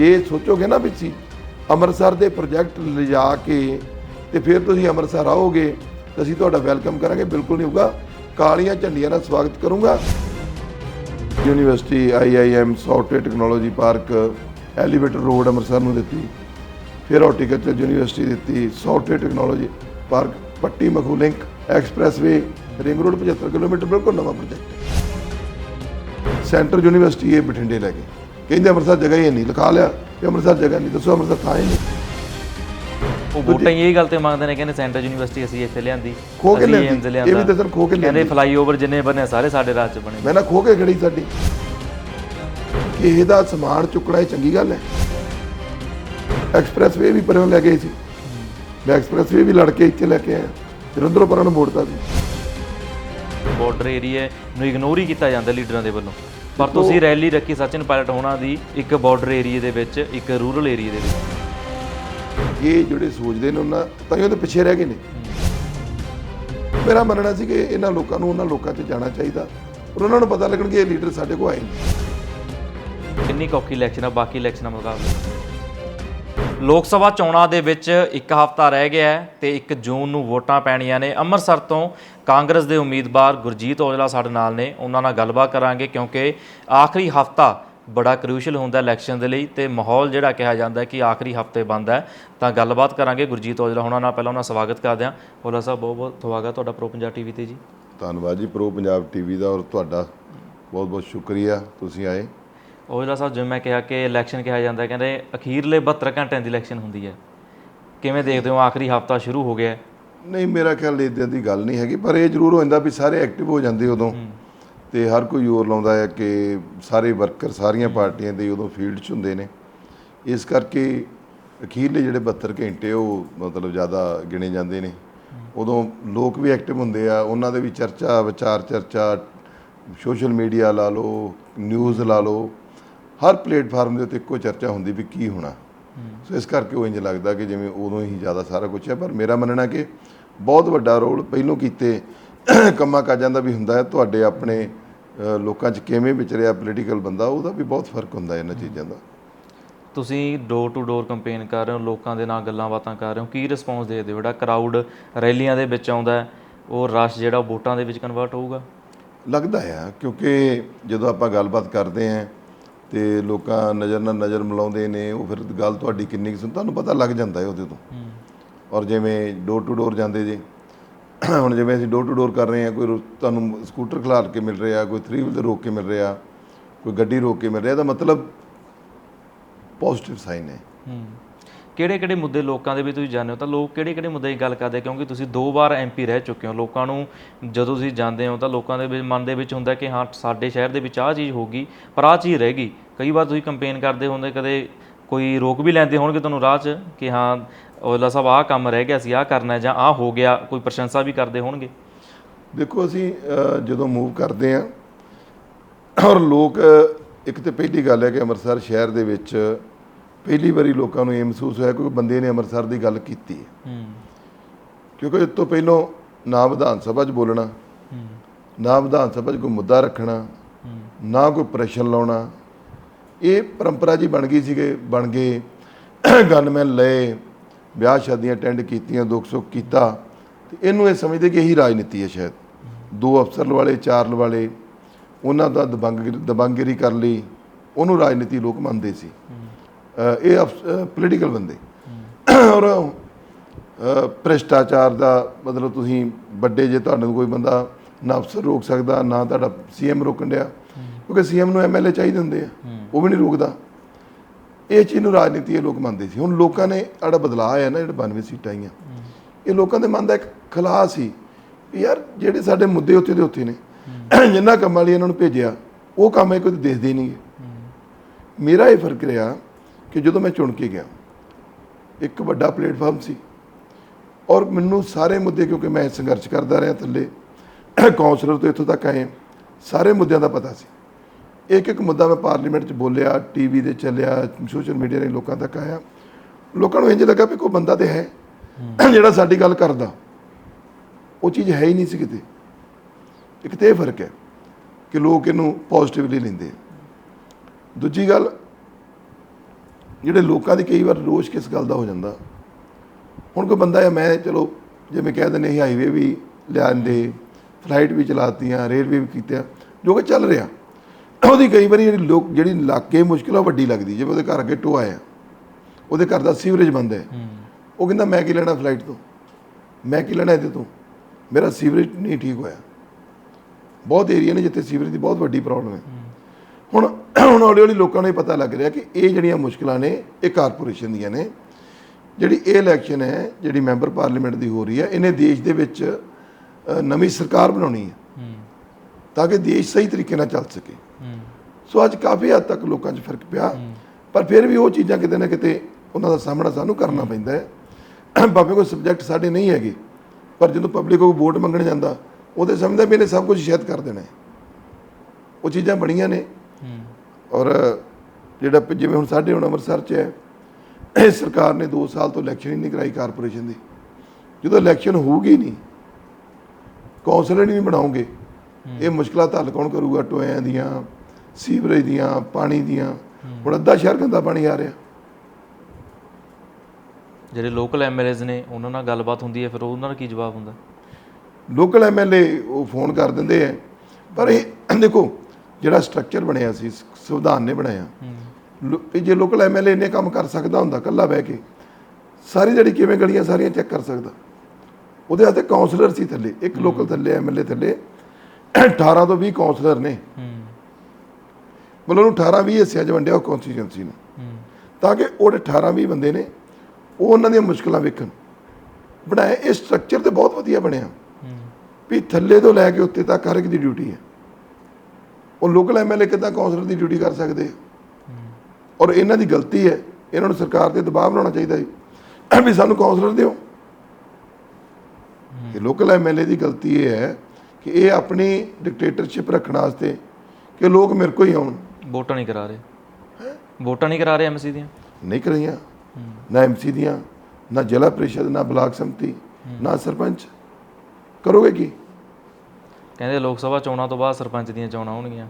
ਜੇ ਸੋਚੋਗੇ ਨਾ ਵੀ ਸੀ ਅੰਮ੍ਰਿਤਸਰ ਦੇ ਪ੍ਰੋਜੈਕਟ ਲਿਜਾ ਕੇ ਤੇ ਫਿਰ ਤੁਸੀਂ ਅੰਮ੍ਰਿਤਸਰ ਆਓਗੇ, ਤਾਂ ਅਸੀਂ ਤੁਹਾਡਾ ਵੈਲਕਮ ਕਰਾਂਗੇ, ਬਿਲਕੁਲ ਨਹੀਂ ਹੋਊਗਾ। ਕਾਲੀਆਂ ਝੰਡੀਆਂ ਨਾਲ ਸਵਾਗਤ ਕਰੂੰਗਾ। University IIM software technology park elevator road Amritsar ਨੂੰ ਦਿੱਤੀ। ਫਿਰ ਹਾਰਟੀਕਲਚਰ ਯੂਨੀਵਰਸਿਟੀ ਦਿੱਤੀ software technology park Patti Makhu link expressway ring road 75 kilometre, ਬਿਲਕੁਲ ਨਵਾਂ ਪ੍ਰੋਜੈਕਟ ਹੈ। ਸੈਂਟਰ ਯੂਨੀਵਰਸਿਟੀ ਇਹ ਬਠਿੰਡੇ ਲੈ ਗਏ। ਕਹਿੰਦੇ ਅੰਮ੍ਰਿਤਸਰ ਜਗ੍ਹਾ ਹੀ ਨਹੀਂ ਲਿਖਾ ਲਿਆ ਕਿ ਅੰਮ੍ਰਿਤਸਰ ਜਗ੍ਹਾ ਨਹੀਂ ਦੱਸੋ ਅੰਮ੍ਰਿਤਸਰ ਥਾਂ ਹੀ ਨਹੀਂ। ਉਹ ਵੋਟਾਂ ਹੀ ਇਹ ਗੱਲ ਤੇ ਮੰਗਦੇ ਨੇ ਕਹਿੰਦੇ ਸੈਂਟਰ ਯੂਨੀਵਰਸਿਟੀ ਅਸੀਂ ਇੱਥੇ ਲਿਆਂਦੀ। ਖੋਹ ਕੇ ਲਿਆਂਦੀ। ਇਹ ਵੀ ਦੱਸਣ ਖੋਹ ਕੇ ਕਹਿੰਦੇ ਲਿਆਂਦੀ। ਫਲਾਈਓਵਰ ਜਿੰਨੇ ਬਣੇ ਸਾਰੇ ਸਾਡੇ ਰਾਜ ਚ ਬਣੇ। ਮੈਂ ਨਾ ਖੋ ਕੇ ਖੜੀ ਸਾਡੀ। ਕਿਸੇ ਦਾ ਸਮਾਨ ਚੁੱਕਣਾ ਇਹ ਚੰਗੀ ਗੱਲ ਹੈ। ਐਕਸਪ੍ਰੈਸਵੇ ਵੀ ਪਰੋਂ ਲੈ ਗਏ ਸੀ। ਮੈਂ ਐਕਸਪ੍ਰੈਸਵੇ ਵੀ ਲੜ ਕੇ ਇੱਥੇ ਲੈ ਕੇ ਆਇਆ। ਉਧਰੋਂ ਪਰਾਂ ਨੂੰ ਮੋੜਤਾ ਸੀ। ਬਾਰਡਰ ਏਰੀਆ ਨੂੰ ਇਗਨੋਰ ਹੀ ਕੀਤਾ ਜਾਂਦਾ ਲੀਡਰਾਂ ਦੇ ਵੱਲੋਂ। ਪਰ ਤੁਸੀਂ ਰੈਲੀ ਰੱਖੀ ਸਚਿਨ ਪਾਇਲਟ ਹੋਣਾ ਦੀ ਇੱਕ ਬਾਰਡਰ ਏਰੀਆ ਦੇ ਵਿੱਚ ਇੱਕ ਰੂਰਲ ਏਰੀਆ ਦੇ ਵਿੱਚ। ਇਹ ਜਿਹੜੇ ਸੋਚਦੇ ਨੇ ਉਹਨਾਂ ਤਾਂ ਹੀ ਉਹਦੇ ਪਿੱਛੇ ਰਹਿ ਗਏ ਨੇ। ਮੇਰਾ ਮੰਨਣਾ ਸੀ ਕਿ ਇਹਨਾਂ ਲੋਕਾਂ ਨੂੰ ਉਹਨਾਂ ਲੋਕਾਂ 'ਚ ਜਾਣਾ ਚਾਹੀਦਾ। ਔਰ ਉਹਨਾਂ ਨੂੰ ਪਤਾ ਲੱਗਣ ਕਿ ਇਹ ਲੀਡਰ ਸਾਡੇ ਕੋਲ ਆਏ ਨੇ ਕਿੰਨੀ ਕੌਖੀ ਇਲੈਕਸ਼ਨ ਆ ਬਾਕੀ ਇਲੈਕਸ਼ਨਾਂ ਮੁਕਾਬਲੇ। ਲੋਕ ਸਭਾ ਚੋਣਾਂ ਦੇ ਵਿੱਚ ਇੱਕ ਹਫ਼ਤਾ ਰਹਿ ਗਿਆ ਹੈ ਤੇ 1 ਜੂਨ ਨੂੰ ਵੋਟਾਂ ਪੈਣੀਆਂ ਨੇ। ਅੰਮ੍ਰਿਤਸਰ ਤੋਂ ਕਾਂਗਰਸ ਦੇ ਉਮੀਦਵਾਰ ਗੁਰਜੀਤ ਔਜਲਾ ਸਾਡੇ ਨਾਲ ਨੇ। ਉਹਨਾਂ ਨਾਲ ਗੱਲਬਾਤ ਕਰਾਂਗੇ ਕਿਉਂਕਿ ਆਖਰੀ ਹਫ਼ਤਾ ਬੜਾ ਕ੍ਰੂਸ਼ਲ ਹੁੰਦਾ ਇਲੈਕਸ਼ਨ ਦੇ ਲਈ ਤੇ ਮਾਹੌਲ ਜਿਹੜਾ ਕਿਹਾ ਜਾਂਦਾ ਕਿ ਆਖਰੀ ਹਫ਼ਤੇ ਬੰਦ ਹੈ। ਤਾਂ ਗੱਲਬਾਤ ਕਰਾਂਗੇ ਗੁਰਜੀਤ ਔਜਲਾ ਹੋਣਾ ਨਾਲ। ਪਹਿਲਾਂ ਉਹਨਾਂ ਦਾ ਸਵਾਗਤ ਕਰਦੇ ਹਾਂ। ਔਜਲਾ ਸਾਹਿਬ ਬਹੁਤ ਬਹੁਤ ਸਵਾਗਤ ਤੁਹਾਡਾ ਪ੍ਰੋ ਪੰਜਾਬ ਟੀਵੀ ਤੇ ਜੀ। ਧੰਨਵਾਦ ਜੀ ਪ੍ਰੋ ਪੰਜਾਬ ਟੀਵੀ ਦਾ ਔਰ ਤੁਹਾਡਾ ਬਹੁਤ ਬਹੁਤ ਸ਼ੁਕਰੀਆ ਤੁਸੀਂ ਆਏ। ਔਜਲਾ ਸਾਹਿਬ ਜਿਵੇਂ ਮੈਂ ਕਿਹਾ ਕਿ ਇਲੈਕਸ਼ਨ ਕਿਹਾ ਜਾਂਦਾ ਕਹਿੰਦੇ ਅਖੀਰਲੇ 72 ਘੰਟਿਆਂ ਦੀ ਇਲੈਕਸ਼ਨ ਹੁੰਦੀ ਹੈ। ਕਿਵੇਂ ਦੇਖਦੇ ਹੋ? ਆਖਰੀ ਹਫ਼ਤਾ ਸ਼ੁਰੂ ਹੋ ਗਿਆ ਨਹੀਂ ਮੇਰਾ ਖਿਆਲ ਇਦਾਂ ਦੀ ਗੱਲ ਨਹੀਂ ਹੈਗੀ ਪਰ ਇਹ ਜ਼ਰੂਰ ਹੋ ਜਾਂਦਾ ਵੀ ਸਾਰੇ ਐਕਟਿਵ ਹੋ ਜਾਂਦੇ ਉਦੋਂ ਤੇ ਹਰ ਕੋਈ ਜ਼ੋਰ ਲਾਉਂਦਾ ਹੈ ਕਿ ਸਾਰੇ ਵਰਕਰ ਸਾਰੀਆਂ ਪਾਰਟੀਆਂ ਦੇ ਉਦੋਂ ਫੀਲਡ 'ਚ ਹੁੰਦੇ ਨੇ। ਇਸ ਕਰਕੇ ਅਖੀਰਲੇ ਜਿਹੜੇ 72 ਘੰਟੇ ਉਹ ਮਤਲਬ ਜ਼ਿਆਦਾ ਗਿਣੇ ਜਾਂਦੇ ਨੇ। ਉਦੋਂ ਲੋਕ ਵੀ ਐਕਟਿਵ ਹੁੰਦੇ ਆ ਉਹਨਾਂ ਦੇ ਵੀ ਚਰਚਾ ਵਿਚਾਰ ਚਰਚਾ ਸੋਸ਼ਲ ਮੀਡੀਆ ਲਾ ਲਓ ਨਿਊਜ਼ ਲਾ ਲਓ ਹਰ ਪਲੇਟਫਾਰਮ ਦੇ ਉੱਤੇ ਇੱਕੋ ਚਰਚਾ ਹੁੰਦੀ ਵੀ ਕੀ ਹੋਣਾ। ਸੋ ਇਸ ਕਰਕੇ ਉਹ ਇੰਜ ਲੱਗਦਾ ਕਿ ਜਿਵੇਂ ਉਦੋਂ ਹੀ ਜ਼ਿਆਦਾ ਸਾਰਾ ਕੁਝ ਹੈ ਪਰ ਮੇਰਾ ਮੰਨਣਾ ਕਿ ਬਹੁਤ ਵੱਡਾ ਰੋਲ ਪਹਿਲੋਂ ਕੀਤੇ ਕੰਮਾਂ ਕਾਜਾਂ ਦਾ ਵੀ ਹੁੰਦਾ ਹੈ। ਤੁਹਾਡੇ ਆਪਣੇ ਲੋਕਾਂ 'ਚ ਕਿਵੇਂ ਵਿਚਰਿਆ ਪੋਲੀਟੀਕਲ ਬੰਦਾ ਉਹਦਾ ਵੀ ਬਹੁਤ ਫ਼ਰਕ ਹੁੰਦਾ ਹੈ। ਇਹਨਾਂ ਚੀਜ਼ਾਂ ਦਾ। ਤੁਸੀਂ ਡੋਰ ਟੂ ਡੋਰ ਕੈਂਪੇਨ ਕਰ ਰਹੇ ਹੋ ਲੋਕਾਂ ਦੇ ਨਾਲ ਗੱਲਾਂ ਬਾਤਾਂ ਕਰ ਰਹੇ ਹੋ ਕੀ ਰਿਸਪੌਂਸ ਦੇ ਦਿਓ ਜਿਹੜਾ ਕਰਾਊਡ ਰੈਲੀਆਂ ਦੇ ਵਿੱਚ ਆਉਂਦਾ ਉਹ ਰਸ਼ ਜਿਹੜਾ ਵੋਟਾਂ ਦੇ ਵਿੱਚ ਕਨਵਰਟ ਹੋਊਗਾ? ਲੱਗਦਾ ਹੈ ਕਿਉਂਕਿ ਜਦੋਂ ਆਪਾਂ ਗੱਲਬਾਤ ਕਰਦੇ ਆਂ ਤੇ ਲੋਕਾਂ ਨਜ਼ਰ ਨਾਲ ਨਜ਼ਰ ਮਿਲਾਉਂਦੇ ਨੇ ਉਹ ਫਿਰ ਗੱਲ ਤੁਹਾਡੀ ਕਿੰਨੀ ਕੁ ਸੁਣ ਤੁਹਾਨੂੰ ਪਤਾ ਲੱਗ ਜਾਂਦਾ ਹੈ ਉਹਦੇ ਤੋਂ। ਔਰ ਜਿਵੇਂ ਡੋਰ ਟੂ ਡੋਰ ਜਾਂਦੇ ਜੇ ਹੁਣ ਜਿਵੇਂ ਅਸੀਂ ਡੋਰ ਟੂ ਡੋਰ ਕਰ ਰਹੇ ਹਾਂ ਕੋਈ ਤੁਹਾਨੂੰ ਸਕੂਟਰ ਖਿਲਾਰ ਕੇ ਮਿਲ ਰਿਹਾ ਕੋਈ 3 ਵੀਲਰ ਰੋਕ ਕੇ ਮਿਲ ਰਿਹਾ ਕੋਈ ਗੱਡੀ ਰੋਕ ਕੇ ਮਿਲ ਰਿਹਾ ਇਹਦਾ ਮਤਲਬ ਪੋਜ਼ਿਟਿਵ ਸਾਈਨ ਹੈ ਹੂੰ। ਕਿਹੜੇ ਕਿਹੜੇ ਮੁੱਦੇ ਲੋਕਾਂ ਦੇ ਵੀ ਤੁਸੀਂ ਜਾਣਦੇ ਹੋ? ਤਾਂ ਲੋਕ ਕਿਹੜੇ ਕਿਹੜੇ ਮੁੱਦੇ ਦੀ ਗੱਲ ਕਰਦੇ? ਕਿਉਂਕਿ ਤੁਸੀਂ ਦੋ ਵਾਰ ਐਮਪੀ ਰਹਿ ਚੁੱਕੇ ਹੋ। ਲੋਕਾਂ ਨੂੰ ਜਦੋਂ ਤੁਸੀਂ ਜਾਂਦੇ ਹੋ ਤਾਂ ਲੋਕਾਂ ਦੇ ਵਿੱਚ, ਮਨ ਦੇ ਵਿੱਚ ਹੁੰਦਾ ਕਿ ਹਾਂ, ਸਾਡੇ ਸ਼ਹਿਰ ਦੇ ਵਿੱਚ ਆਹ ਚੀਜ਼ ਹੋਗੀ ਪਰ ਆਹ ਚੀਜ਼ ਰਹਿ ਗਈ। ਕਈ ਵਾਰ ਤੁਸੀਂ ਕੰਪੇਨ ਕਰਦੇ ਹੁੰਦੇ, ਕਦੇ ਕੋਈ ਰੋਕ ਵੀ ਲੈਂਦੇ ਹੋਣਗੇ ਤੁਹਾਨੂੰ ਰਾਹ 'ਚ ਕਿ ਹਾਂ, ਔਜਲਾ ਸਾਹਿਬ, ਆਹ ਕੰਮ ਰਹਿ ਗਿਆ ਸੀ ਆਹ ਕਰਨਾ ਜਾਂ ਆਹ ਹੋ ਗਿਆ, ਕੋਈ ਪ੍ਰਸ਼ੰਸਾ ਵੀ ਕਰਦੇ ਹੋਣਗੇ? ਦੇਖੋ, ਅਸੀਂ ਜਦੋਂ ਮੂਵ ਕਰਦੇ ਹਾਂ, ਔਰ ਲੋਕ, ਇੱਕ ਤੇ ਪਹਿਲੀ ਗੱਲ ਹੈ ਕਿ ਅੰਮ੍ਰਿਤਸਰ ਸ਼ਹਿਰ ਦੇ ਵਿੱਚ ਪਹਿਲੀ ਵਾਰੀ ਲੋਕਾਂ ਨੂੰ ਇਹ ਮਹਿਸੂਸ ਹੋਇਆ ਕਿ ਬੰਦੇ ਨੇ ਅੰਮ੍ਰਿਤਸਰ ਦੀ ਗੱਲ ਕੀਤੀ ਹੈ। ਕਿਉਂਕਿ ਇਸ ਤੋਂ ਪਹਿਲਾਂ ਨਾ ਵਿਧਾਨ ਸਭਾ 'ਚ ਬੋਲਣਾ ਨਾ ਵਿਧਾਨ ਸਭਾ 'ਚ ਕੋਈ ਮੁੱਦਾ ਰੱਖਣਾ ਨਾ ਕੋਈ ਪ੍ਰਸ਼ਨ ਲਾਉਣਾ ਇਹ ਪਰੰਪਰਾ ਜੀ ਬਣ ਗਈ ਸੀਗੇ ਬਣ ਗਏ। ਗਨਮੈਨ ਲਏ ਵਿਆਹ ਸ਼ਾਦੀਆਂ ਅਟੈਂਡ ਕੀਤੀਆਂ ਦੁੱਖ ਸੁੱਖ ਕੀਤਾ। ਤੇ ਇਹਨੂੰ ਇਹ ਸਮਝਦੇ ਕਿ ਇਹੀ ਰਾਜਨੀਤੀ ਹੈ ਸ਼ਾਇਦ। ਦੋ ਅਫਸਰ ਲਵਾਲੇ ਚਾਰ ਲਵਾਲੇ ਉਹਨਾਂ ਦਾ ਦਬੰਗ ਦਬੰਗਿਰੀ ਕਰ ਲਈ ਉਹਨੂੰ ਰਾਜਨੀਤੀ ਲੋਕ ਮੰਨਦੇ ਸੀ। ਇਹ ਪੋਲੀਟੀਕਲ ਬੰਦੇ। ਔਰ ਭ੍ਰਿਸ਼ਟਾਚਾਰ ਦਾ ਮਤਲਬ ਤੁਸੀਂ ਵੱਡੇ ਜੇ ਤੁਹਾਨੂੰ ਕੋਈ ਬੰਦਾ ਨਾ ਅਫਸਰ ਰੋਕ ਸਕਦਾ ਨਾ ਤੁਹਾਡਾ ਸੀਐਮ ਰੋਕਣ ਡਿਆ। ਕਿਉਂਕਿ ਸੀਐਮ ਨੂੰ ਐਮਐਲਏ ਚਾਹੀਦੇ ਹੁੰਦੇ ਆ। ਉਹ ਵੀ ਨਹੀਂ ਰੋਕਦਾ। ਇਹ ਚੀਜ਼ ਨੂੰ ਰਾਜਨੀਤੀ ਇਹ ਲੋਕ ਮੰਨਦੇ ਸੀ। ਹੁਣ ਲੋਕਾਂ ਨੇ ਆੜਾ ਬਦਲਾਅ ਆਇਆ ਨਾ ਜਿਹੜੇ 92 ਸੀਟਾਂ ਆਈਆਂ। ਇਹ ਲੋਕਾਂ ਦੇ ਮਨ ਦਾ ਇੱਕ ਖਲਾਅ ਸੀ ਯਾਰ ਜਿਹੜੇ ਸਾਡੇ ਮੁੱਦੇ ਉੱਤੇ ਦੇ ਉੱਤੇ ਨੇ ਜਿੰਨਾ ਕੰਮਾਂ ਲਈ ਇਹਨਾਂ ਨੂੰ ਭੇਜਿਆ ਉਹ ਕੰਮ ਇਹ ਕੋਈ ਦੇਖਦੇ ਹੀ। ਨਹੀਂ ਮੇਰਾ ਇਹ ਫ਼ਰਕ ਰਿਹਾ ਕਿ ਜਦੋਂ ਮੈਂ ਚੁਣ ਕੇ ਗਿਆ ਇੱਕ ਵੱਡਾ ਪਲੇਟਫਾਰਮ ਸੀ ਔਰ ਮੈਨੂੰ ਸਾਰੇ ਮੁੱਦੇ ਕਿਉਂਕਿ ਮੈਂ ਸੰਘਰਸ਼ ਕਰਦਾ ਰਿਹਾ ਥੱਲੇ ਕਾਉਂਸਲਰ ਤੋਂ ਇੱਥੋਂ ਤੱਕ ਆਏ ਸਾਰੇ ਮੁੱਦਿਆਂ ਦਾ ਪਤਾ ਸੀ। ਇੱਕ ਇੱਕ ਮੁੱਦਾ ਮੈਂ ਪਾਰਲੀਮੈਂਟ 'ਚ ਬੋਲਿਆ ਟੀਵੀ ਤੇ ਚੱਲਿਆ ਸੋਸ਼ਲ ਮੀਡੀਆ ਦੇ ਲੋਕਾਂ ਤੱਕ ਆਇਆ। ਲੋਕਾਂ ਨੂੰ ਇੰਜ ਲੱਗਾ ਵੀ ਕੋਈ ਬੰਦਾ ਤੇ ਹੈ ਜਿਹੜਾ ਸਾਡੀ ਗੱਲ ਕਰਦਾ। ਉਹ ਚੀਜ਼ ਹੈ ਹੀ ਨਹੀਂ ਸੀ ਕਿਤੇ। ਇੱਕ ਤੇ ਇਹ ਫ਼ਰਕ ਹੈ ਕਿ ਲੋਕ ਇਹਨੂੰ ਪੋਜ਼ਿਟਿਵਲੀ ਲੈਂਦੇ ਆ। ਦੂਜੀ ਗੱਲ ਜਿਹੜੇ ਲੋਕਾਂ ਦੀ ਕਈ ਵਾਰ ਰੋਸ਼ ਕਿਸ ਗੱਲ ਦਾ ਹੋ ਜਾਂਦਾ। ਹੁਣ ਕੋਈ ਬੰਦਾ ਹੈ ਮੈਂ ਚਲੋ ਜਿਵੇਂ ਕਹਿ ਦਿੰਦੇ ਸੀ ਹਾਈਵੇ ਵੀ ਲਿਆਂਦੇ ਫਲਾਈਟ ਵੀ ਚਲਾਤੀਆਂ ਰੇਲਵੇ ਵੀ ਕੀਤਿਆ ਜੋ ਕਿ ਚੱਲ ਰਿਹਾ। ਉਹਦੀ ਕਈ ਵਾਰੀ ਜਿਹੜੀ ਲੋਕ ਜਿਹੜੀ ਇਲਾਕੇ ਮੁਸ਼ਕਿਲ ਆ ਉਹ ਵੱਡੀ ਲੱਗਦੀ। ਜਿਵੇਂ ਉਹਦੇ ਘਰ ਅੱਗੇ ਟੋਆ ਆ ਉਹਦੇ ਘਰ ਦਾ ਸੀਵਰੇਜ ਬੰਦ ਹੂੰ। ਉਹ ਕਹਿੰਦਾ ਮੈਂ ਕੀ ਲੈਣਾ ਫਲਾਈਟ ਤੋਂ? ਮੈਂ ਕੀ ਲੈਣਾ ਇਹਦੇ ਤੋਂ? ਮੇਰਾ ਸੀਵਰੇਜ ਨਹੀਂ ਠੀਕ ਹੋਇਆ। ਬਹੁਤ ਏਰੀਆ ਨੇ ਜਿੱਥੇ ਸੀਵਰੇਜ ਦੀ ਬਹੁਤ ਵੱਡੀ ਪ੍ਰੋਬਲਮ ਹੈ। ਹੁਣ ਹੁਣ ਹੌਲੀ ਹੌਲੀ ਲੋਕਾਂ ਨੂੰ ਇਹ ਪਤਾ ਲੱਗ ਰਿਹਾ ਕਿ ਇਹ ਜਿਹੜੀਆਂ ਮੁਸ਼ਕਲਾਂ ਨੇ ਇਹ ਕਾਰਪੋਰੇਸ਼ਨ ਦੀਆਂ ਨੇ ਜਿਹੜੀ ਇਹ ਇਲੈਕਸ਼ਨ ਹੈ ਜਿਹੜੀ ਮੈਂਬਰ ਪਾਰਲੀਮੈਂਟ ਦੀ ਹੋ ਰਹੀ ਹੈ ਇਹਨੇ ਦੇਸ਼ ਦੇ ਵਿੱਚ ਨਵੀਂ ਸਰਕਾਰ ਬਣਾਉਣੀ ਹੈ ਤਾਂ ਕਿ ਦੇਸ਼ ਸਹੀ ਤਰੀਕੇ ਨਾਲ ਚੱਲ ਸਕੇ। ਸੋ ਅੱਜ ਕਾਫੀ ਹੱਦ ਤੱਕ ਲੋਕਾਂ 'ਚ ਫ਼ਰਕ ਪਿਆ ਪਰ ਫਿਰ ਵੀ ਉਹ ਚੀਜ਼ਾਂ ਕਿਤੇ ਨਾ ਕਿਤੇ ਉਹਨਾਂ ਦਾ ਸਾਹਮਣਾ ਸਾਨੂੰ ਕਰਨਾ ਪੈਂਦਾ ਹੈ। ਭਾਵੇਂ ਕੋਈ ਸਬਜੈਕਟ ਸਾਡੇ ਨਹੀਂ ਹੈਗੇ ਪਰ ਜਦੋਂ ਪਬਲਿਕ ਕੋਈ ਵੋਟ ਮੰਗਣ ਜਾਂਦਾ ਉਹਦੇ ਸਮਝਦਾ ਵੀ ਇਹਨੇ ਸਭ ਕੁਝ ਸ਼ਾਇਦ ਕਰ ਦੇਣਾ ਹੈ। ਉਹ ਚੀਜ਼ਾਂ ਬਣੀਆਂ ਨੇ ਔਰ ਜਿਹੜਾ ਜਿਵੇਂ ਹੁਣ ਸਾਡੇ ਹੁਣ ਅੰਮ੍ਰਿਤਸਰ 'ਚ ਹੈ ਇਹ ਸਰਕਾਰ ਨੇ 2 ਸਾਲ ਤੋਂ ਇਲੈਕਸ਼ਨ ਹੀ ਨਹੀਂ ਕਰਾਈ ਕਾਰਪੋਰੇਸ਼ਨ ਦੀ। ਜਦੋਂ ਇਲੈਕਸ਼ਨ ਹੋਊਗੀ ਨਹੀਂ ਕੌਂਸਲਰ ਨਹੀਂ ਬਣਾਉਂਗੇ ਇਹ ਮੁਸ਼ਕਲਾਂ ਹੱਲ ਕੌਣ ਕਰੂਗਾ? ਟੋਇਆਂ ਦੀਆਂ ਸੀਵਰੇਜ ਦੀਆਂ ਪਾਣੀ ਦੀਆਂ। ਹੁਣ ਅੱਧਾ ਸ਼ਹਿਰ ਗੰਦਾ ਪਾਣੀ ਆ ਰਿਹਾ। ਜਿਹੜੇ ਲੋਕਲ ਐਮਐਲਏਜ਼ ਨੇ ਉਹਨਾਂ ਨਾਲ ਗੱਲਬਾਤ ਹੁੰਦੀ ਹੈ ਫਿਰ ਉਹਨਾਂ ਦਾ ਕੀ ਜਵਾਬ ਹੁੰਦਾ? ਲੋਕਲ ਐਮਐਲਏ ਉਹ ਫੋਨ ਕਰ ਦਿੰਦੇ ਆ ਪਰ ਇਹ ਦੇਖੋ ਜਿਹੜਾ ਸਟਰਕਚਰ ਬਣਿਆ ਸ- ਸੰਵਿਧਾਨ ਨੇ ਬਣਾਇਆ। ਇਹ ਜੇ ਲੋਕਲ ਐਮਐਲਏ ਨੇ ਕੰਮ ਕਰ ਸਕਦਾ ਹੁੰਦਾ ਕੱਲਾ ਬਹਿ ਕੇ ਸਾਰੀ ਜਿਹੜੀ ਕਿਵੇਂ ਗਲੀਆਂ ਸਾਰੀਆਂ ਚੈੱਕ ਕਰ ਸਕਦਾ। ਉਹਦੇ ਹੱਥੇ ਕਾਉਂਸਲਰ ਸੀ ਥੱਲੇ ਇੱਕ ਲੋਕਲ ਥੱਲੇ ਐਮਐਲਏ ਥੱਲੇ 18 ਤੋਂ 20 ਕਾਉਂਸਲਰ ਨੇ। ਮਤਲਬ ਉਹਨੂੰ 18 20 ਹਿੱਸਿਆਂ 'ਚ ਵੰਡਿਆ ਉਹ ਕਨਸਟੀਟਿਊਂਸੀ ਨੂੰ। ਤਾਂ ਕਿ ਉਹ 18 20 ਬੰਦੇ ਨੇ ਉਹ ਉਹਨਾਂ ਦੀਆਂ ਮੁਸ਼ਕਲਾਂ ਵੇਖਣ। ਬਣਾਇਆ ਇਹ ਸਟਰਕਚਰ ਤੇ ਬਹੁਤ ਵਧੀਆ ਬਣਿਆ। ਵੀ ਥੱਲੇ ਤੋਂ ਲੈ ਕੇ ਉੱਤੇ ਤੱਕ ਹਰ ਇੱਕ ਦੀ ਡਿਊਟੀ ਹੈ। ਉਹ ਲੋਕਲ ਐਮਐਲਏ ਕਿੱਦਾਂ ਕਾਉਂਸਲਰ ਦੀ ਡਿਊਟੀ ਕਰ ਸਕਦੇ ਔਰ ਇਹਨਾਂ ਦੀ ਗਲਤੀ ਹੈ ਇਹਨਾਂ ਨੂੰ ਸਰਕਾਰ ਤੇ ਦਬਾਅ ਬਣਾਉਣਾ ਚਾਹੀਦਾ ਹੈ। ਵੀ ਸਾਨੂੰ ਕਾਉਂਸਲਰ ਦਿਓ। ਇਹ ਲੋਕਲ ਐਮਐਲਏ ਦੀ ਗਲਤੀ ਇਹ ਹੈ ਕਿ ਇਹ ਆਪਣੀ ਡਿਕਟੇਟਰਸ਼ਿਪ ਰੱਖਣ ਵਾਸਤੇ ਕਿ ਲੋਕ ਮੇਰੇ ਕੋਲ ਹੀ ਆਉਣ। ਵੋਟਾਂ ਨਹੀਂ ਕਰਾ ਰਹੇ। ਵੋਟਾਂ ਨਹੀਂ ਕਰਾ ਰਹੇ ਐਮਸੀ ਦੀਆਂ? ਨਹੀਂ ਕਰੀਆਂ ਨਾ ਐਮਸੀ ਦੀਆਂ ਨਾ ਜ਼ਿਲ੍ਹਾ ਪ੍ਰੀਸ਼ਦ ਨਾ ਬਲਾਕ ਸੰਮਤੀ ਨਾ ਸਰਪੰਚ। ਕਰੋਗੇ ਕੀ? ਕਹਿੰਦੇ ਲੋਕ ਸਭਾ ਚੋਣਾਂ ਤੋਂ ਬਾਅਦ ਸਰਪੰਚ ਦੀਆਂ ਚੋਣਾਂ ਹੋਣਗੀਆਂ।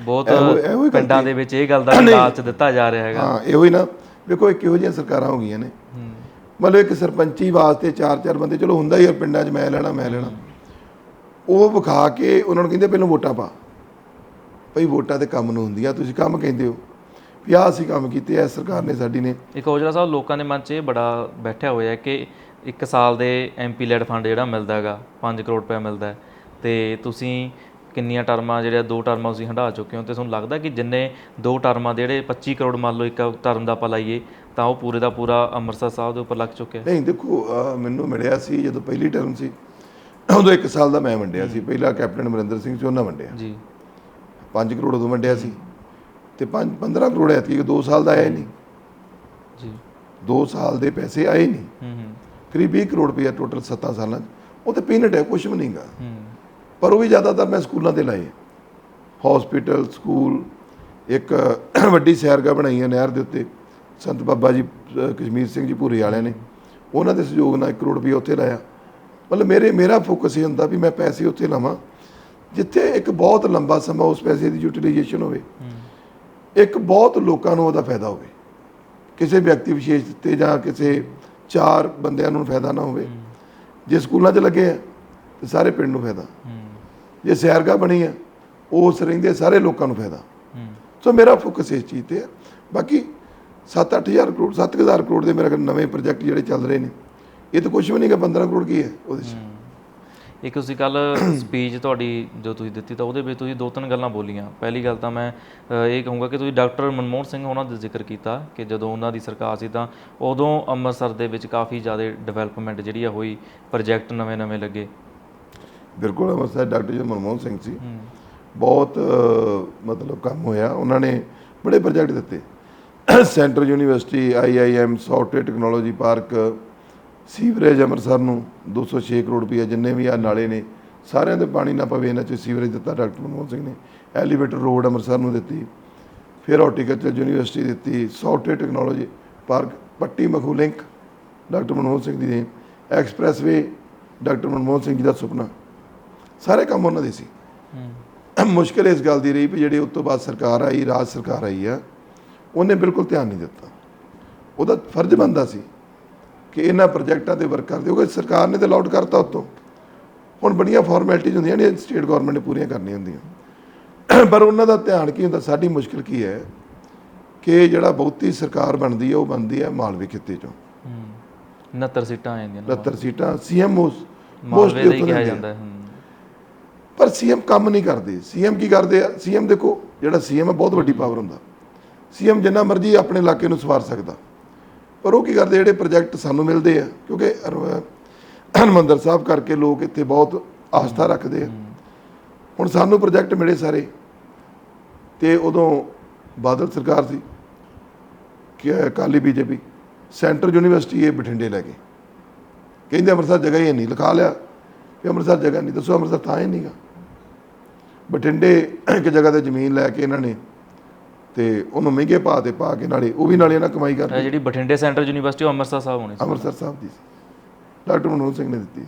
ਬਹੁਤ ਇਹੋ- ਇਹੋ ਪਿੰਡਾਂ ਦੇ ਵਿੱਚ ਇਹ ਗੱਲ ਦਾ ਲਾਲਚ ਦਿੱਤਾ ਜਾ ਰਿਹਾ ਹੈਗਾ। ਹਾਂ ਇਹੋ ਹੀ ਨਾ ਵੇਖੋ ਇਹ ਕਿਹੋ ਜਿਹੀਆਂ ਸਰਕਾਰਾਂ ਹੋ ਗਈਆਂ ਨੇ। ਮਤਲਬ ਇੱਕ ਸਰਪੰਚੀ ਵਾਸਤੇ ਚਾਰ ਚਾਰ ਬੰਦੇ ਚਲੋ ਹੁੰਦਾ ਹੀ ਆ ਪਿੰਡਾਂ 'ਚ ਮੈਂ ਲੈਣਾ ਮੈਂ ਲੈਣਾ। ਉਹ ਵਿਖਾ ਕੇ ਉਹਨਾਂ ਨੂੰ ਕਹਿੰਦੇ ਪਹਿਲਾਂ ਵੋਟਾਂ ਪਾ। ਭਈ ਵੋਟਾਂ ਤੇ ਕੰਮ ਨੂੰ ਹੁੰਦੀਆਂ ਤੁਸੀਂ ਕੰਮ ਕਹਿੰਦੇ ਹੋ। ਵੀ ਆਹ ਅਸੀਂ ਕੰਮ ਕੀਤੇ ਐ ਸਰਕਾਰ ਨੇ ਸਾਡੀ ਨੇ। ਇੱਕ ਔਜਲਾ ਸਾਹਿਬ ਲੋਕਾਂ ਦੇ ਮਨ 'ਚ ਇਹ ਬੜਾ ਬੈਠਿਆ ਹੋਇਆ ਕਿ ਇੱਕ ਸਾਲ ਦੇ ਐਮਪੀ ਲੈਡ ਫੰਡ ਜਿਹੜਾ ਮਿਲਦਾ ਹੈਗਾ 5 ਕਰੋੜ ਰੁਪਏ ਮਿਲਦਾ ਹੈ। ਤੇ ਤੁਸੀਂ ਕਿੰਨੀਆਂ ਟਰਮਾਂ ਜਿਹੜੀਆਂ ਦੋ ਟਰਮਾਂ ਤੁਸੀਂ ਹੰਢਾ ਚੁੱਕੇ ਹੋ ਤੇ ਤੁਹਾਨੂੰ ਲੱਗਦਾ ਕਿ ਜਿੰਨੇ ਦੋ ਟਰਮਾਂ ਦੇ ਜਿਹੜੇ 25 ਕਰੋੜ ਮੰਨ ਲਓ ਇੱਕ ਟਰਮ ਦਾ ਆਪਾਂ ਲਾਈਏ ਤਾਂ ਉਹ ਪੂਰੇ ਦਾ ਪੂਰਾ ਅੰਮ੍ਰਿਤਸਰ ਸਾਹਿਬ ਦੇ ਉੱਪਰ ਲੱਗ ਚੁੱਕਿਆ? ਨਹੀਂ ਦੇਖੋ ਮੈਨੂੰ ਮਿਲਿਆ ਸੀ ਜਦੋਂ ਪਹਿਲੀ ਟਰਮ ਸੀ ਉਦੋਂ ਇੱਕ ਸਾਲ ਦਾ ਮੈਂ ਵੰਡਿਆ ਸੀ। ਪਹਿਲਾ ਕੈਪਟਨ ਅਮਰਿੰਦਰ ਸਿੰਘ ਸੀ ਉਹਨਾਂ ਵੰਡਿਆ। ਜੀ। 5 ਕਰੋੜ ਉਦੋਂ ਵੰਡਿਆ ਸੀ। ਤੇ 5 15 ਕਰੋੜ ਐਤਕੀ 2 ਸਾਲ ਦਾ ਆਇਆ ਹੀ ਨਹੀਂ। ਜੀ। 2 ਸਾਲ ਦੇ ਪੈਸੇ ਆਏ ਨਹੀਂ। ਹੂੰ ਹੂੰ। ਕਰੀਬ 20 ਕਰੋੜ ਰੁਪਏ ਟੋਟਲ 7 ਸਾਲਾਂ ਉਹ ਤੇ ਪੀਨਟ ਹੈ ਕੁਝ ਵੀ ਨਹੀਂਗਾ ਹੂੰ। ਪਰ ਉਹ ਵੀ ਜ਼ਿਆਦਾਤਰ ਮੈਂ ਸਕੂਲਾਂ ਤੇ ਲਾਏ ਹਸਪੀਟਲ ਸਕੂਲ ਇੱਕ ਵੱਡੀ ਸੈਰਗਾ ਬਣਾਈ ਹੈ ਨਹਿਰ ਦੇ ਉੱਤੇ। ਸੰਤ ਬਾਬਾ ਜੀ ਕਸ਼ਮੀਰ ਸਿੰਘ ਜੀ ਭੂਰੇ ਵਾਲਿਆਂ ਨੇ। ਉਹਨਾਂ ਦੇ ਸਹਿਯੋਗ ਨਾਲ 1 ਕਰੋੜ ਰੁਪਏ ਉੱਥੇ ਲਾਇਆ। ਮਤਲਬ ਮੇਰੇ ਮੇਰਾ ਫੋਕਸ ਇਹ ਹੁੰਦਾ ਵੀ ਮੈਂ ਪੈਸੇ ਉੱਥੇ ਲਾਵਾਂ ਜਿੱਥੇ ਇੱਕ ਬਹੁਤ ਲੰਬਾ ਸਮਾਂ ਉਸ ਪੈਸੇ ਦੀ ਯੂਟਿਲਾਈਜੇਸ਼ਨ ਹੋਵੇ। ਇੱਕ ਬਹੁਤ ਲੋਕਾਂ ਨੂੰ ਉਹਦਾ ਫਾਇਦਾ ਹੋਵੇ। ਕਿਸੇ ਵਿਅਕਤੀ ਵਿਸ਼ੇਸ਼ ਤੇ ਜਾਂ ਕਿਸੇ ਚਾਰ ਬੰਦਿਆਂ ਨੂੰ ਫਾਇਦਾ ਨਾ ਹੋਵੇ। ਜੇ ਸਕੂਲਾਂ 'ਚ ਲੱਗੇ ਆ ਤੇ ਸਾਰੇ ਪਿੰਡ ਨੂੰ ਫਾਇਦਾ। ਜੇ ਸੈਰਗਾ ਬਣੀ ਹੈ, ਉਸ ਰਹਿੰਦੇ ਸਾਰੇ ਲੋਕਾਂ ਨੂੰ ਫਾਇਦਾ। ਸੋ ਮੇਰਾ ਫੋਕਸ ਇਸ ਚੀਜ਼ ਤੇ ਹੈ। ਬਾਕੀ 7-8000 ਕਰੋੜ 7000 ਕਰੋੜ ਦੇ ਮੇਰੇ ਕੋਲ ਨਵੇਂ ਪ੍ਰੋਜੈਕਟ ਜਿਹੜੇ ਚੱਲ ਰਹੇ ਨੇ, ਇਹ ਤਾਂ ਕੁਝ ਵੀ ਨਹੀਂਗਾ 15 ਕਰੋੜ ਕੀ ਹੈ ਉਹਦੇ 'ਚ। ਇੱਕ ਤੁਸੀਂ ਕੱਲ ਸਪੀਚ ਤੁਹਾਡੀ ਜੋ ਤੁਸੀਂ ਦਿੱਤੀ ਤਾਂ ਉਹਦੇ ਵਿੱਚ ਤੁਸੀਂ ਦੋ ਤਿੰਨ ਗੱਲਾਂ ਬੋਲੀਆਂ। ਪਹਿਲੀ ਗੱਲ ਤਾਂ ਮੈਂ ਇਹ ਕਹੂੰਗਾ ਕਿ ਤੁਸੀਂ ਡਾਕਟਰ ਮਨਮੋਹਨ ਸਿੰਘ ਉਹਨਾਂ ਦਾ ਜ਼ਿਕਰ ਕੀਤਾ ਕਿ ਜਦੋਂ ਉਹਨਾਂ ਦੀ ਸਰਕਾਰ ਸੀ ਤਾਂ ਉਦੋਂ ਅੰਮ੍ਰਿਤਸਰ ਦੇ ਵਿੱਚ ਕਾਫੀ ਜ਼ਿਆਦਾ ਡਿਵੈਲਪਮੈਂਟ ਜਿਹੜੀ ਆ ਹੋਈ ਪ੍ਰੋਜੈਕਟ ਨਵੇਂ-ਨਵੇਂ ਲੱਗੇ। ਬਿਲਕੁਲ ਅੰਮ੍ਰਿਤਸਰ ਡਾਕਟਰ ਜੀ ਮਨਮੋਹਨ ਸਿੰਘ ਸੀ। ਬਹੁਤ ਮਤਲਬ ਕੰਮ ਹੋਇਆ। ਉਹਨਾਂ ਨੇ ਬੜੇ ਪ੍ਰੋਜੈਕਟ ਦਿੱਤੇ। Central university IIM software technology park sewerage Amritsar ਨੂੰ 206 ਕਰੋੜ ਰੁਪਏ ਜਿੰਨੇ ਵੀ ਆ ਨਾਲੇ ਨੇ ਸਾਰਿਆਂ ਦੇ ਪਾਣੀ ਨਾ ਪਵੇ ਇਹਨਾਂ 'ਚ ਸੀਵਰੇਜ ਦਿੱਤਾ ਡਾਕਟਰ ਮਨਮੋਹਨ ਸਿੰਘ ਨੇ। ਐਲੀਵੇਟਰ ਰੋਡ ਅੰਮ੍ਰਿਤਸਰ ਨੂੰ ਦਿੱਤੀ। ਫਿਰ ਹਾਰਟੀਕਲਚਰ ਯੂਨੀਵਰਸਿਟੀ ਦਿੱਤੀ। Software technology park Patti Makhu link doctor Manmohan Singh ਦੀ ਐਕਸਪ੍ਰੈਸਵੇ ਡਾਕਟਰ ਮਨਮੋਹਨ ਸਿੰਘ ਜੀ ਦਾ ਸੁਪਨਾ। ਸਾਰੇ ਕੰਮ ਉਹਨਾਂ ਦੇ ਸੀ। ਮੁਸ਼ਕਿਲ ਇਸ ਗੱਲ ਦੀ ਰਹੀ ਵੀ ਜਿਹੜੀ ਉਸ ਤੋਂ ਬਾਅਦ ਸਰਕਾਰ ਆਈ ਰਾਜ ਸਰਕਾਰ ਆਈ ਆ ਉਹਨੇ ਬਿਲਕੁਲ ਧਿਆਨ ਨਹੀਂ ਦਿੱਤਾ। ਉਹਦਾ ਫਰਜ਼ ਬਣਦਾ ਸੀ ਕਿ ਇਹਨਾਂ ਪ੍ਰੋਜੈਕਟਾਂ ਤੇ ਵਰਕ ਕਰਦੇ ਕਿਉਂਕਿ ਸਰਕਾਰ ਨੇ ਤਾਂ ਅਲਾਉਡ ਕਰਤਾ ਉਤੋਂ। ਹੁਣ ਬੜੀਆਂ ਫਾਰਮੈਲਿਟੀਜ਼ ਹੁੰਦੀਆਂ ਨੇ ਸਟੇਟ ਗਵਰਨਮੈਂਟ ਨੇ ਪੂਰੀਆਂ ਕਰਨੀਆਂ ਹੁੰਦੀਆਂ। ਪਰ ਉਹਨਾਂ ਦਾ ਧਿਆਨ ਕੀ ਹੁੰਦਾ ਸਾਡੀ ਮੁਸ਼ਕਲ ਕੀ ਹੈ ਕਿ ਜਿਹੜਾ ਬਹੁਤੀ ਸਰਕਾਰ ਬਣਦੀ ਹੈ ਉਹ ਬਣਦੀ ਹੈ ਮਾਲਵੇ ਖਿੱਤੇ ਚੋਂ। ਹੂੰ। 69 ਸੀਟਾਂ ਆ ਜਾਂਦੀਆਂ ਨੇ 69 ਸੀਟਾਂ ਸੀਐਮ ਮੋਸ ਮਾਲਵੇ ਦਾ ਕਿਹਾ ਜਾਂਦਾ ਹੂੰ। ਪਰ ਸੀਐਮ ਕੰਮ ਨਹੀਂ ਕਰਦੇ। ਸੀਐਮ ਕੀ ਕਰਦੇ ਆ? ਸੀਐਮ ਦੇਖੋ, ਜਿਹੜਾ ਸੀਐਮ ਹੈ ਬਹੁਤ ਵੱਡੀ ਪਾਵਰ ਹੁੰਦਾ। ਸੀਐਮ ਜਿੰਨਾ ਮਰਜ਼ੀ ਆਪਣੇ ਇਲਾਕੇ ਨੂੰ ਸਵਾਰ ਸਕਦਾ। ਪਰ ਉਹ ਕੀ ਕਰਦੇ ਜਿਹੜੇ ਪ੍ਰੋਜੈਕਟ ਸਾਨੂੰ ਮਿਲਦੇ ਆ, ਕਿਉਂਕਿ ਹਰ- ਹਰਿਮੰਦਰ ਸਾਹਿਬ ਕਰਕੇ ਲੋਕ ਇੱਥੇ ਬਹੁਤ ਆਸਥਾ ਰੱਖਦੇ ਆ। ਹੁਣ ਸਾਨੂੰ ਪ੍ਰੋਜੈਕਟ ਮਿਲੇ ਸਾਰੇ। ਤੇ ਉਦੋਂ ਬਾਦਲ ਸਰਕਾਰ ਸੀ, ਕਿ ਅਕਾਲੀ ਬੀਜੇਪੀ। ਸੈਂਟਰ ਯੂਨੀਵਰਸਿਟੀ ਇਹ ਬਠਿੰਡੇ ਲੈ ਗਏ। ਕਹਿੰਦੇ ਅੰਮ੍ਰਿਤਸਰ ਜਗ੍ਹਾ ਹੀ ਨਹੀਂ, ਲਿਖਾ ਲਿਆ। ਕਿ ਅੰਮ੍ਰਿਤਸਰ ਜਗ੍ਹਾ ਨਹੀਂ, ਦੱਸੋ ਅੰਮ੍ਰਿਤਸਰ ਤਾਂ ਹੀ ਨਹੀਂਗਾ। ਬਠਿੰਡੇ ਇੱਕ ਜਗ੍ਹਾ ਤੇ ਜ਼ਮੀਨ ਲੈ ਕੇ ਇਹਨਾਂ ਨੇ ਤੇ ਉਹਨੂੰ ਮਹਿੰਗੇ ਭਾਅ ਤੇ ਪਾ ਕੇ ਨਾਲੇ ਉਹ ਵੀ ਨਾਲੇ ਇਹਨਾਂ ਕਮਾਈ ਕਰ ਇਹ ਜਿਹੜੀ ਬਠਿੰਡੇ ਸੈਂਟਰਲ ਯੂਨੀਵਰਸਿਟੀ ਉਹ ਅੰਮ੍ਰਿਤਸਰ ਸਾਹਿਬ ਹੋਣੀ ਸੀ। ਅੰਮ੍ਰਿਤਸਰ ਸਾਹਿਬ ਦੀ ਸੀ। ਡਾਕਟਰ ਮਨੋਜ ਸਿੰਘ ਨੇ ਦਿੱਤੀ।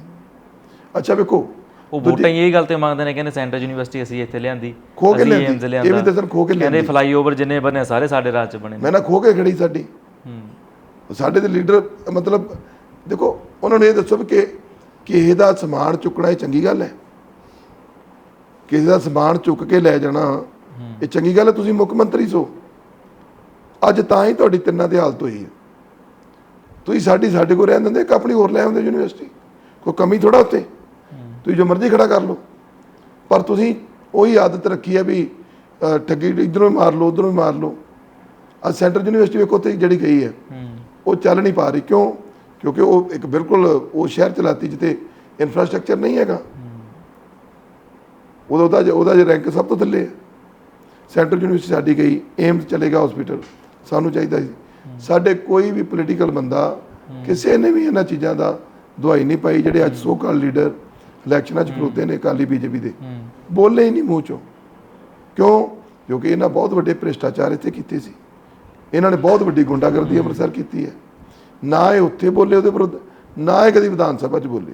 ਅੱਛਾ ਵੇਖੋ ਉਹ ਵੋਟਾਂ ਇਹ ਗੱਲ ਤੇ ਮੰਗਦੇ ਨੇ ਕਹਿੰਦੇ ਸੈਂਟਰਲ ਯੂਨੀਵਰਸਿਟੀ ਅਸੀਂ ਇੱਥੇ ਲਿਆਂਦੀ। ਖੋ ਕੇ ਲਿਆਂਦੀ। ਇਹ ਵੀ ਦੱਸਣ ਖੋ ਕੇ ਕਹਿੰਦੇ ਲਿਆਂਦੀ। ਫਲਾਈਓਵਰ ਜਿੰਨੇ ਬਣੇ ਸਾਰੇ ਸਾਡੇ ਰਾਜ ਚ ਬਣੇ ਮੈਂ ਨਾ ਖੋ ਕੇ ਖੜੀ ਸਾਡੀ। ਹੂੰ। ਸਾਡੇ ਦੇ ਲੀਡਰ ਮਤਲਬ ਦੇਖੋ ਉਹਨਾਂ ਨੂੰ ਇਹ ਦੱਸੋ ਕਿ ਕਿਸੇ ਦਾ ਸਮਾਨ ਚੁੱਕਣਾ ਇਹ ਚੰਗੀ ਗੱਲ ਹੈ। ਕਿਸੇ ਦਾ ਸਮਾਨ ਚੁੱਕ ਕੇ ਲੈ ਜਾਣਾ ਇਹ ਚੰਗੀ ਗੱਲ ਹੈ ਤੁਸੀਂ ਮੁੱਖ ਮੰਤਰੀ ਸੋ। ਅੱਜ ਤਾਂ ਹੀ ਤੁਹਾਡੀ ਤਿੰਨਾਂ ਦੀ ਹਾਲਤ ਹੋਈ ਹੈ। ਤੁਸੀਂ ਸਾਡੀ ਸਾਡੇ ਕੋਲ ਰਹਿਣ ਦਿੰਦੇ ਇੱਕ ਆਪਣੀ ਹੋਰ ਲੈ ਆਉਂਦੇ ਯੂਨੀਵਰਸਿਟੀ। ਕੋਈ ਕਮੀ ਥੋੜਾ ਉੱਤੇ ਤੁਸੀਂ ਜੋ ਮਰਜ਼ੀ ਖੜਾ ਕਰ ਲਓ। ਪਰ ਤੁਸੀਂ ਉਹੀ ਆਦਤ ਰੱਖੀ ਹੈ ਵੀ ਠੱਗੀ ਇਧਰੋਂ ਮਾਰ ਲਓ ਉਧਰੋਂ ਮਾਰ ਲਓ। ਅੱਜ ਸੈਂਟਰ ਯੂਨੀਵਰਸਿਟੀ ਵੇਖੋ ਤੇ ਜਿਹੜੀ ਗਈ ਹੈ। ਹੂੰ। ਉਹ ਚੱਲ ਨਹੀਂ ਪਾ ਰਹੀ। ਕਿਉਂ? ਕਿਉਂਕਿ ਉਹ ਇੱਕ ਬਿਲਕੁਲ ਉਹ ਸ਼ਹਿਰ ਚਲਾਤੀ ਜਿੱਤੇ ਇਨਫਰਾਸਟ੍ਰਕਚਰ ਨਹੀਂ ਹੈਗਾ। ਉਹਦਾ ਉਹਦਾ ਜ- ਉਹਦਾ ਜੇ ਰੈਂਕ ਸਭ ਤੋਂ ਥੱਲੇ ਹੈ। ਸੈਂਟਰਲ ਯੂਨੀਵਰਸਿਟੀ ਸਾਡੀ ਗਈ ਏਮਸ ਚਲੇਗਾ ਹਸਪੀਟਲ ਸਾਨੂੰ ਚਾਹੀਦਾ ਸੀ। ਸਾਡੇ ਕੋਈ ਵੀ ਪੋਲੀਟੀਕਲ ਬੰਦਾ ਕਿਸੇ ਨੇ ਵੀ ਇਹਨਾਂ ਚੀਜ਼ਾਂ ਦਾ ਦਵਾਈ ਨਹੀਂ ਪਾਈ ਜਿਹੜੇ ਅੱਜ ਸੋ ਕਾਲ ਲੀਡਰ ਇਲੈਕਸ਼ਨਾਂ 'ਚ ਖਲੋਤੇ ਨੇ ਅਕਾਲੀ ਬੀਜੇਪੀ ਦੇ। ਬੋਲੇ ਹੀ ਨਹੀਂ ਮੂੰਹ ਚੋਂ। ਕਿਉਂ? ਕਿਉਂਕਿ ਇਹਨਾਂ ਬਹੁਤ ਵੱਡੇ ਭ੍ਰਿਸ਼ਟਾਚਾਰ ਇੱਥੇ ਕੀਤੇ ਸੀ। ਇਹਨਾਂ ਨੇ ਬਹੁਤ ਵੱਡੀ ਗੁੰਡਾਗਰਦੀ ਅੰਮ੍ਰਿਤਸਰ ਕੀਤੀ ਹੈ। ਨਾ ਇਹ ਉੱਥੇ ਬੋਲੇ ਉਹਦੇ ਵਿਰੁੱਧ ਨਾ ਇਹ ਕਦੀ ਵਿਧਾਨ ਸਭਾ 'ਚ ਬੋਲੇ।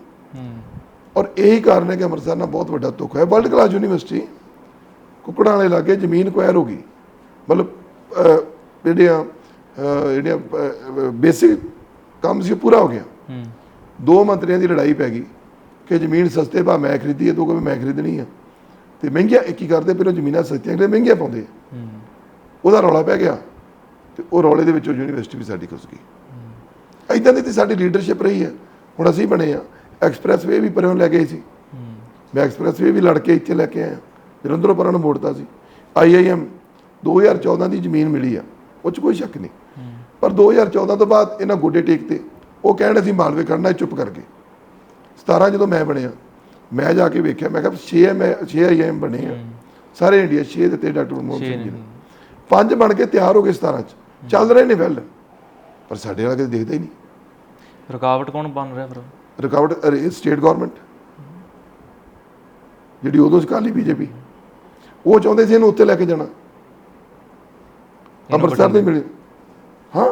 ਔਰ ਇਹੀ ਕਾਰਨ ਹੈ ਕਿ ਅੰਮ੍ਰਿਤਸਰ ਨਾਲ ਬਹੁਤ ਵੱਡਾ ਦੁੱਖ ਹੈ। ਵਰਲਡ ਕਲਾਸ ਯੂਨੀਵਰਸਿਟੀ ਕੁੱਕੜਾਂ ਵਾਲੇ ਲਾਗੇ ਜ਼ਮੀਨ ਕੁਐਰ ਹੋ ਗਈ। ਮਤਲਬ ਜਿਹੜੀਆਂ ਜਿਹੜੀਆਂ ਬੇਸਿਕ ਕੰਮ ਸੀ ਪੂਰਾ ਹੋ ਗਿਆ। ਹੂੰ। ਦੋ ਮੰਤਰੀਆਂ ਦੀ ਲੜਾਈ ਪੈ ਗਈ ਕਿ ਜ਼ਮੀਨ ਸਸਤੇ ਭਾਅ ਮੈਂ ਖਰੀਦੀ ਹੈ ਤੂੰ ਕਹਿੰਦਾ ਮੈਂ ਖਰੀਦਣੀ ਆ। ਤੇ ਮਹਿੰਗੀਆਂ ਇੱਕ ਹੀ ਕਰਦੇ ਉਹ ਜ਼ਮੀਨਾਂ ਸਸਤੀਆਂ ਕਿਤੇ ਮਹਿੰਗੀਆਂ ਪਾਉਂਦੇ ਉਹਦਾ ਰੌਲਾ ਪੈ ਗਿਆ ਤੇ ਉਹ ਰੌਲੇ ਦੇ ਵਿੱਚੋਂ ਯੂਨੀਵਰਸਿਟੀ ਵੀ ਸਾਡੀ ਖੁੱਸ ਗਈ। ਇਦਾਂ ਦੀ ਤੇ ਸਾਡੀ ਲੀਡਰਸ਼ਿਪ ਰਹੀ ਹੈ। ਹੁਣ ਅਸੀਂ ਬਣੇ ਆ। ਐਕਸਪ੍ਰੈਸ ਵੇ ਵੀ ਪਰੋਂ ਲੈ ਗਏ ਸੀ। ਮੈਂ ਐਕਸਪ੍ਰੈਸ ਵੇ ਲੜ ਕੇ ਇੱਥੇ ਲੈ ਕੇ ਆਇਆ। ਜਲੰਧਰੋਂ ਪਰਾਂ ਨੂੰ ਮੋੜਤਾ ਸੀ। ਆਈਆਈਐਮ 2014 ਦੀ ਜ਼ਮੀਨ ਮਿਲੀ ਆ। ਉਹ 'ਚ ਕੋਈ ਸ਼ੱਕ ਨਹੀਂ। ਪਰ 2014 ਤੋਂ ਬਾਅਦ ਇਹਨਾਂ ਗੋਡੇ ਟੇਕ ਤੇ ਉਹ ਕਹਿਣ ਅਸੀਂ ਮਾਲਵੇ ਕਰਨਾ ਚੁੱਪ ਕਰਕੇ 17 ਜਦੋਂ ਮੈਂ ਬਣਿਆ ਮੈਂ ਜਾ ਕੇ ਵੇਖਿਆ ਮੈਂ ਕਿਹਾ 6 ਐਮ 6 ਆਈਐਮ ਬਣੇ ਆ। ਸਾਰੇ ਇੰਡੀਆ 6 ਦਿੱਤੇ ਡਾਕਟਰ ਮਨਮੋਹਨ ਛੇ ਸਿੰਘ ਜੀ ਨੇ। ਪੰਜ ਬਣ ਕੇ ਤਿਆਰ ਹੋ ਗਏ 17 ਚ। ਚੱਲ ਰਹੇ ਨੇ ਵੈਲ। ਪਰ ਸਾਡੇ ਵਾਲਾ ਕਿਤੇ ਦੇਖਦਾ ਹੀ ਨਹੀਂ। ਰੁਕਾਵਟ ਕੌਣ ਬਣ ਰਿਹਾ ਫਿਰ? ਰੁਕਾਵਟ ਸਟੇਟ ਗਵਰਨਮੈਂਟ ਜਿਹੜੀ ਉਦੋਂ ਸੀ ਕਾਲੀ ਬੀਜੇਪੀ ਉਹ ਚਾਹੁੰਦੇ ਸੀ ਇਹਨੂੰ ਉੱਤੇ ਲੈ ਕੇ ਜਾਣਾ। ਅੰਮ੍ਰਿਤਸਰ ਦੇ ਮਿਲੇ। ਹਾਂ?